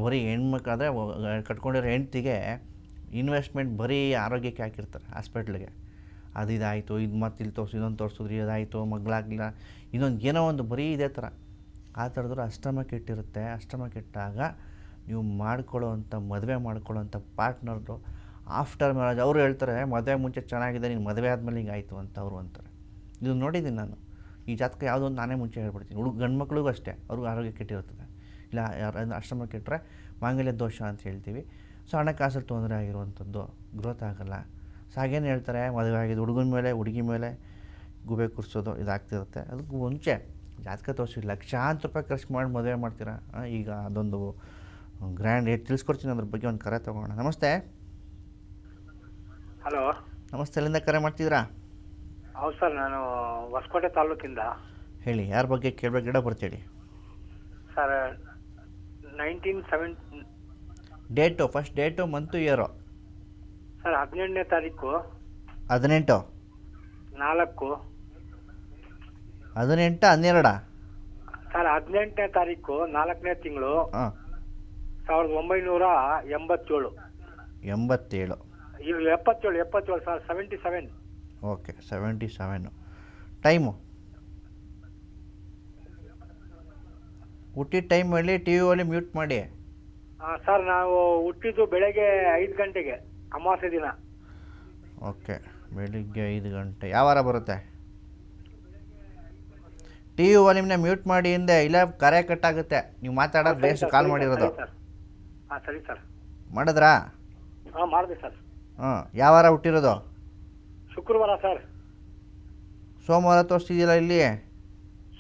ಬರೀ ಹೆಣ್ಮಕ್ಳಾದರೆ ಕಟ್ಕೊಂಡಿರೋ ಹೆಂಡ್ತಿಗೆ ಇನ್ವೆಸ್ಟ್ಮೆಂಟ್ ಬರೀ ಆರೋಗ್ಯಕ್ಕೆ ಹಾಕಿರ್ತಾರೆ ಹಾಸ್ಪಿಟ್ಲಿಗೆ. ಅದು ಇದಾಯಿತು ಇದು ಮತ್ತೆ ಇಲ್ಲಿ ತೋರಿಸಿ ಇನ್ನೊಂದು ತೋರಿಸಿದ್ರಿ, ಇದಾಯಿತು, ಮಗಳಾಗಲಿಲ್ಲ. ಇನ್ನೊಂದು ಏನೋ ಒಂದು ಬರೀ ಇದೇ ಥರ. ಆ ಥರದ್ರು ಅಷ್ಟಮ ಕೆಟ್ಟಿರುತ್ತೆ ಅಷ್ಟಮ ಕೆಟ್ಟಾಗ ನೀವು ಮಾಡ್ಕೊಳ್ಳೋವಂಥ, ಮದುವೆ ಮಾಡ್ಕೊಳ್ಳೋವಂಥ ಪಾರ್ಟ್ನರ್ದು ಆಫ್ಟರ್ ಮ್ಯಾರೇಜ್, ಅವರು ಹೇಳ್ತಾರೆ, ಮದುವೆ ಮುಂಚೆ ಚೆನ್ನಾಗಿದೆ, ನೀನು ಮದುವೆ ಆದಮೇಲೆ ಹಿಂಗಾಯಿತು ಅಂತ ಅವರು ಅಂತಾರೆ. ಇದು ನೋಡಿದ್ದೀನಿ ನಾನು. ಈ ಜಾತಕ ಯಾವುದೋ ಒಂದು ನಾನೇ ಮುಂಚೆ ಹೇಳ್ಬಿಡ್ತೀನಿ. ಹುಡುಗ ಗಂಡು ಮಕ್ಳಿಗೂ ಅಷ್ಟೇ, ಅವ್ರಿಗೂ ಆರೋಗ್ಯ ಕೆಟ್ಟಿರ್ತದೆ ಇಲ್ಲ, ಯಾರು ಅಷ್ಟಮ ಕೆಟ್ಟರೆ ಮಾಂಗಲ್ಯ ದೋಷ ಅಂತ ಹೇಳ್ತೀವಿ. ಸೊ ಹಣಕಾಸಲ್ಲಿ ತೊಂದರೆ ಆಗಿರುವಂಥದ್ದು ಗ್ರೋತ್ ಆಗಲ್ಲ ಸೊ ಹಾಗೇನು ಹೇಳ್ತಾರೆ ಮದುವೆ ಆಗಿದ್ದು ಹುಡುಗನ ಮೇಲೆ ಹುಡುಗಿ ಮೇಲೆ ಗುಬೆ ಕುರಿಸೋದು ಇದಾಗ್ತಿರುತ್ತೆ. ಅದಕ್ಕೆ ಮುಂಚೆ ಜಾತಕ ತೋರಿಸಿ ಲಕ್ಷಾಂತರ ರೂಪಾಯಿ ಖರ್ಚು ಮಾಡಿ ಮದುವೆ ಮಾಡ್ತೀರಾ? ಈಗ ಅದೊಂದು ಗ್ರ್ಯಾಂಡ್ ಏಟ್ ತಿಳಿಸ್ಕೊಡ್ತೀನಿ ಅದ್ರ ಬಗ್ಗೆ ಒಂದು ಕರೆ ತೊಗೊಳ ನಮಸ್ತೆ. ಹಲೋ. ನಮಸ್ತೆ ಎಲ್ಲಿಂದ ಕರೆ ಮಾಡ್ತಿದ್ದೀರಾ? ಹೌದು ಸರ್ ನಾನು ಹೊಸಕೋಟೆ ತಾಲೂಕಿಂದ. ಹೇಳಿ ಯಾರ ಬಗ್ಗೆ ಕೇಳಬೇಕು ಗಿಡ ಬರ್ತೇಳಿ sir nineteen seven date first date month year sir ಹದಿನೆಂಟನೇ ತಾರೀಕು. ಹದಿನೆಂಟು? ನಾಲ್ಕು. ಹದಿನೆಂಟು ಹನ್ನೆರಡ? ಸರ್ ಹದಿನೆಂಟನೇ ತಾರೀಕು ನಾಲ್ಕನೇ ತಿಂಗಳು. ಹಾಂ. ಸಾವಿರದ ಒಂಬೈನೂರ ಎಂಬತ್ತೇಳು. ಎಂಬತ್ತೇಳು. ಇವು ಎಪ್ಪತ್ತೇಳು ಎಪ್ಪತ್ತೇಳು sir seventy seven okay seventy seven time ಹುಟ್ಟಿದ ಟೈಮ್ ಹೇಳಿ ಟಿ ವಿಯಲ್ಲಿ ಮ್ಯೂಟ್ ಮಾಡಿ. ಸರ್ ನಾವು ಹುಟ್ಟಿದ್ದು ಬೆಳಗ್ಗೆ ಐದು ಗಂಟೆಗೆ ಅಮಾವಾಸ್ಯೆ ದಿನ. ಓಕೆ ಬೆಳಿಗ್ಗೆ ಐದು ಗಂಟೆ. ಯಾವ ವಾರ ಬರುತ್ತೆ? ಟಿ ವಿ ವಾಲ್ಯೂಮ್ನ ಮ್ಯೂಟ್ ಮಾಡಿ ಹಿಂದೆ ಇಲ್ಲ ಕರೆ ಕಟ್ ಆಗುತ್ತೆ ನೀವು ಮಾತಾಡೋದು ಬೇಸ್ ಕಾಲ್ ಮಾಡಿರೋದು. ಸರ್ ಹಾಂ ಸರಿ ಸರ್. ಮಾಡಿದ್ರಾ? ಹಾಂ ಮಾಡಿದೆ ಸರ್. ಹಾಂ ಯಾವ ವಾರ ಹುಟ್ಟಿರೋದು? ಶುಕ್ರವಾರ ಸರ್. ಸೋಮವಾರ ತೋರಿಸ್ತಿದ್ದೀರಾ ಇಲ್ಲಿ?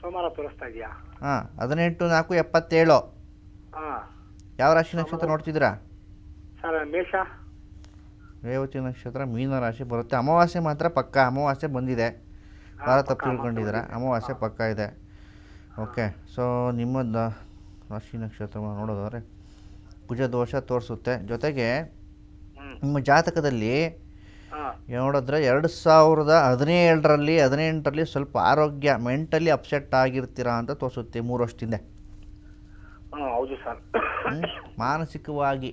ಸೋಮವಾರ ತೋರಿಸ್ತಾ ಇದೆಯಾ? ಹಾಂ ಹದಿನೆಂಟು ನಾಲ್ಕು ಎಪ್ಪತ್ತೇಳು. ಹಾಂ. ಯಾವ ರಾಶಿ ನಕ್ಷತ್ರ ನೋಡ್ತಿದ್ದೀರಾ? ಸರ್ ಮೇಷ. ರೇವತಿ ನಕ್ಷತ್ರ ಮೀನ ರಾಶಿ ಬರುತ್ತೆ. ಅಮಾವಾಸ್ಯೆ ಮಾತ್ರ ಪಕ್ಕ. ಅಮಾವಾಸ್ಯೆ ಬಂದಿದೆ. ಪಕ್ಕ ತಪ್ಪು ತಿಳ್ಕೊಂಡಿದ್ದೀರ? ಅಮಾವಾಸ್ಯೆ ಪಕ್ಕ ಇದೆ. ಓಕೆ. ಸೊ ನಿಮ್ಮ ರಾಶಿ ನಕ್ಷತ್ರವನ್ನು ನೋಡೋದಾದ್ರೆ ಕುಜ ದೋಷ ತೋರಿಸುತ್ತೆ. ಜೊತೆಗೆ ನಿಮ್ಮ ಜಾತಕದಲ್ಲಿ ನೋಡಿದ್ರೆ ಎರಡು ಸಾವಿರದ ಹದಿನೇಳರಲ್ಲಿ ಹದಿನೆಂಟರಲ್ಲಿ ಸ್ವಲ್ಪ ಆರೋಗ್ಯ ಮೆಂಟಲಿ ಅಪ್ಸೆಟ್ ಆಗಿರ್ತೀರಾ ಅಂತ ತೋರಿಸುತ್ತೆ ಮೂರು ವರ್ಷದಿಂದ. ಹೌದು ಸರ್ ಮಾನಸಿಕವಾಗಿ.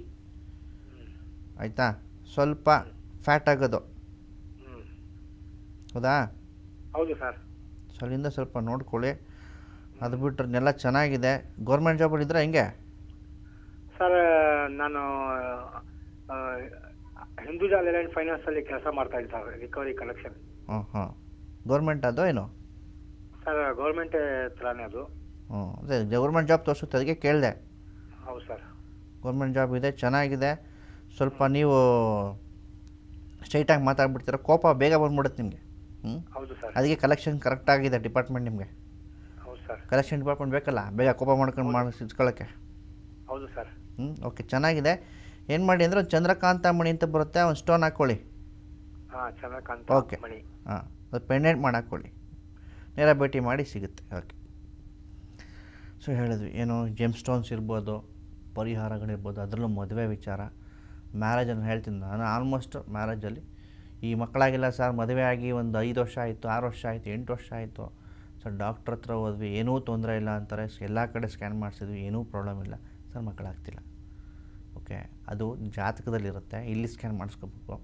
ಆಯಿತಾ? ಸ್ವಲ್ಪ ಫ್ಯಾಟ್ ಆಗೋದು. ಹೌದಾ? ಹೌದು ಸರ್ ಸ್ವಲ್ಪ ನೋಡ್ಕೊಳ್ಳಿ. ಅದು ಬಿಟ್ಟರೆ ಚೆನ್ನಾಗಿದೆ. ಗೌರ್ಮೆಂಟ್ ಜಾಬಲ್ಲಿ ಇದ್ರೆ ಹೆಂಗೆ? ಸರ್ ನಾನು ಹಿಂದೂಜಾ ಲ್ಯಾಂಡ್ ಫೈನಾನ್ಸ್ ಅಲ್ಲಿ ಕೆಲಸ ಮಾಡ್ತಾ ಇದ್ದಾರೆ ಸರ್ ರಿಕವರಿ ಕಲೆಕ್ಷನ್ ಹಾಂ ಹಾಂ ಗೌರ್ಮೆಂಟ್ ಅದು ಏನು? ಸರ್ ಗೌರ್ಮೆಂಟ್ ಥರನೇ ಅದು. ಹ್ಞೂ ಅದೇ ಗೌರ್ಮೆಂಟ್ ಜಾಬ್ ತೋರಿಸುತ್ತೆ ಅದಕ್ಕೆ ಕೇಳಿದೆ. ಹೌದು ಸರ್. ಗೌರ್ಮೆಂಟ್ ಜಾಬ್ ಇದೆ ಚೆನ್ನಾಗಿದೆ. ಸ್ವಲ್ಪ ನೀವು ಸ್ಟ್ರೈಟಾಗಿ ಮಾತಾಡ್ಬಿಡ್ತೀರ ಕೋಪ ಬೇಗ ಬಂದ್ಬಿಡುತ್ತೆ ನಿಮಗೆ. ಹ್ಞೂ ಹೌದು ಸರ್. ಅದಕ್ಕೆ ಕಲೆಕ್ಷನ್ ಕರೆಕ್ಟಾಗಿದೆ ಡಿಪಾರ್ಟ್ಮೆಂಟ್ ನಿಮಗೆ. ಹೌದು ಸರ್. ಕಲೆಕ್ಷನ್ ಡಿಪಾರ್ಟ್ಮೆಂಟ್ ಬೇಕಲ್ಲ ಬೇಗ ಕೋಪ ಮಾಡ್ಕೊಂಡು ಮಾಡಿ ಸಿಚ್ಕೊಳ್ಳೋಕ್ಕೆ ಹೌದು ಸರ್. ಹ್ಞೂ ಓಕೆ ಚೆನ್ನಾಗಿದೆ. ಏನು ಮಾಡಿ ಅಂದರೆ ಒಂದು ಚಂದ್ರಕಾಂತ ಮಣಿ ಅಂತ ಬರುತ್ತೆ ಒಂದು ಸ್ಟೋನ್ ಹಾಕ್ಕೊಳ್ಳಿ ಹಾಂ ಚಂದ್ರಕಾಂತ ಓಕೆ. ಮಣಿ ಹಾಂ ಅದು ಪೆಂಡೆಂಟ್ ಮಾಡಿ ಹಾಕ್ಕೊಳ್ಳಿ ನೇರ ಭೇಟಿ ಮಾಡಿ ಸಿಗುತ್ತೆ ಓಕೆ. ಸೊ ಹೇಳಿದ್ವಿ, ಏನು ಜೆಮ್ ಸ್ಟೋನ್ಸ್ ಇರ್ಬೋದು, ಪರಿಹಾರಗಳಿರ್ಬೋದು, ಅದರಲ್ಲೂ ಮದುವೆ ವಿಚಾರ. ಮ್ಯಾರೇಜನ್ನು ಹೇಳ್ತೀನಿ ನಾನು ಆಲ್ಮೋಸ್ಟ್ ಮ್ಯಾರೇಜಲ್ಲಿ ಈ ಮಕ್ಕಳಾಗಿಲ್ಲ ಸರ್, ಮದುವೆ ಆಗಿ ಒಂದು ಐದು ವರ್ಷ ಆಯಿತು, ಆರು ವರ್ಷ ಆಯಿತು, ಎಂಟು ವರ್ಷ ಆಯಿತು. ಸರ್ ಡಾಕ್ಟ್ರ್ ಹತ್ರ ಹೋದ್ವಿ, ಏನೂ ತೊಂದರೆ ಇಲ್ಲ ಅಂತಾರೆ. ಎಲ್ಲ ಕಡೆ ಸ್ಕ್ಯಾನ್ ಮಾಡಿಸಿದ್ವಿ, ಏನೂ ಪ್ರಾಬ್ಲಮ್ ಇಲ್ಲ. ಸರ್, ಮಕ್ಕಳಾಗ್ತಿಲ್ಲ. ಓಕೆ ಅದು ಜಾತಕದಲ್ಲಿರುತ್ತೆ, ಇಲ್ಲಿ ಸ್ಕ್ಯಾನ್ ಮಾಡಿಸ್ಕೋಬೇಕು.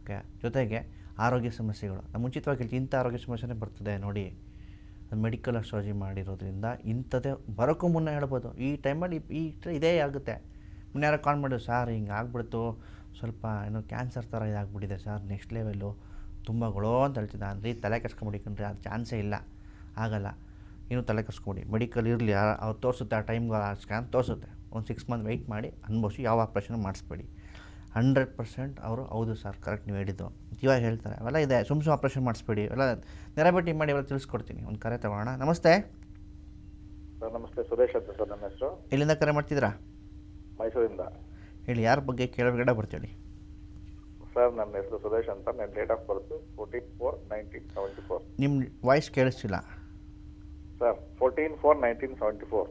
ಓಕೆ ಜೊತೆಗೆ ಆರೋಗ್ಯ ಸಮಸ್ಯೆಗಳು. ನಾನು ಮುಂಚಿತವಾಗಿ ಇಂಥ ಆರೋಗ್ಯ ಸಮಸ್ಯೆನೇ ಬರ್ತದೆ, ನೋಡಿ. ಮೆಡಿಕಲ್ ಅಸ್ಟ್ರಾಲಜಿ ಮಾಡಿರೋದ್ರಿಂದ ಇಂಥದ್ದೇ ಬರೋಕ್ಕೂ ಮುನ್ನ ಹೇಳ್ಬೋದು. ಈ ಟೈಮಲ್ಲಿ ಈ ಇದೇ ಆಗುತ್ತೆ. ಮುನ್ನ ಯಾರೋ ಕಾಲ್ ಮಾಡಿದ್ರು, ಸರ್, ಹಿಂಗೆ ಆಗ್ಬಿಡ್ತು. ಸ್ವಲ್ಪ ಏನೋ ಕ್ಯಾನ್ಸರ್ ಥರ ಇದಾಗ್ಬಿಟ್ಟಿದೆ ಸರ್ ನೆಕ್ಸ್ಟ್ ಲೆವೆಲ್ಲು ತುಂಬ ಗೊಳೋ ಅಂತ ಹೇಳ್ತಿದ್ದ. ಅಂದರೆ ತಲೆ ಕೆಡ್ಸ್ಕೊಂಬಿಡಿ ಕಣ್ರಿ, ಅದು ಚಾನ್ಸೇ ಇಲ್ಲ. ಆಗಲ್ಲ. ಇನ್ನೂ ತಲೆ ಕೆಡ್ಸ್ಕೊಬಿಡಿ. ಮೆಡಿಕಲ್ ಇರಲಿ ಅವ್ರು ತೋರಿಸುತ್ತೆ, ಆ ಟೈಮ್ಗೆ ಆ ಸ್ಕ್ಯಾನ್ ತೋರಿಸುತ್ತೆ. ಒಂದು ಸಿಕ್ಸ್ ಮಂತ್ ವೆಯ್ಟ್ ಮಾಡಿ, ಅನ್ಭವಿಸಿ ಯಾವ ಆಪ್ರೇಷನ್ ಮಾಡಿಸ್ಬೇಡಿ. ಹಂಡ್ರೆಡ್ ಪರ್ಸೆಂಟ್ ಅವರು ಹೌದು ಸರ್ ಕರೆಕ್ಟ್ ನೀವು ಹೇಳಿದ್ದು. ಇವಾಗ ಹೇಳ್ತಾರೆ ಅವೆಲ್ಲ ಇದೆ ಸುಮ್ಮ ಸುಮ್ಮ ಆಪ್ರೇಷನ್ ಮಾಡಿಸ್ಬೇಡಿ. ಎಲ್ಲ ನೆರಬೇಟಿ ಭೇಟಿ ಮಾಡಿ ಎಲ್ಲ ತಿಳಿಸ್ಕೊಡ್ತೀನಿ ಒಂದು ಕರೆ ತಗೋಣ. ನಮಸ್ತೆ. ಸರ್ ನಮಸ್ತೆ ಸುರೇಶ್ ಅಂತ ಸರ್ ನನ್ನ ಹೆಸರು. ಎಲ್ಲಿಂದ ಕರೆ ಮಾಡ್ತಿದ್ದೀರಾ? ಮೈಸೂರಿಂದ. ಹೇಳಿ ಯಾರ ಬಗ್ಗೆ ಕೇಳಬೇಡ ಬರ್ತೀವಿ. ಸರ್ ನನ್ನ ಹೆಸರು ಸುರೇಶ್ ಅಂತ ನನ್ನ date of birth fourteen four nineteen seventy four. ನಿಮ್ಮ ವಾಯ್ಸ್ ಕೇಳಿಸ್ತಿಲ್ಲ. Sir fourteen four nineteen seventy four.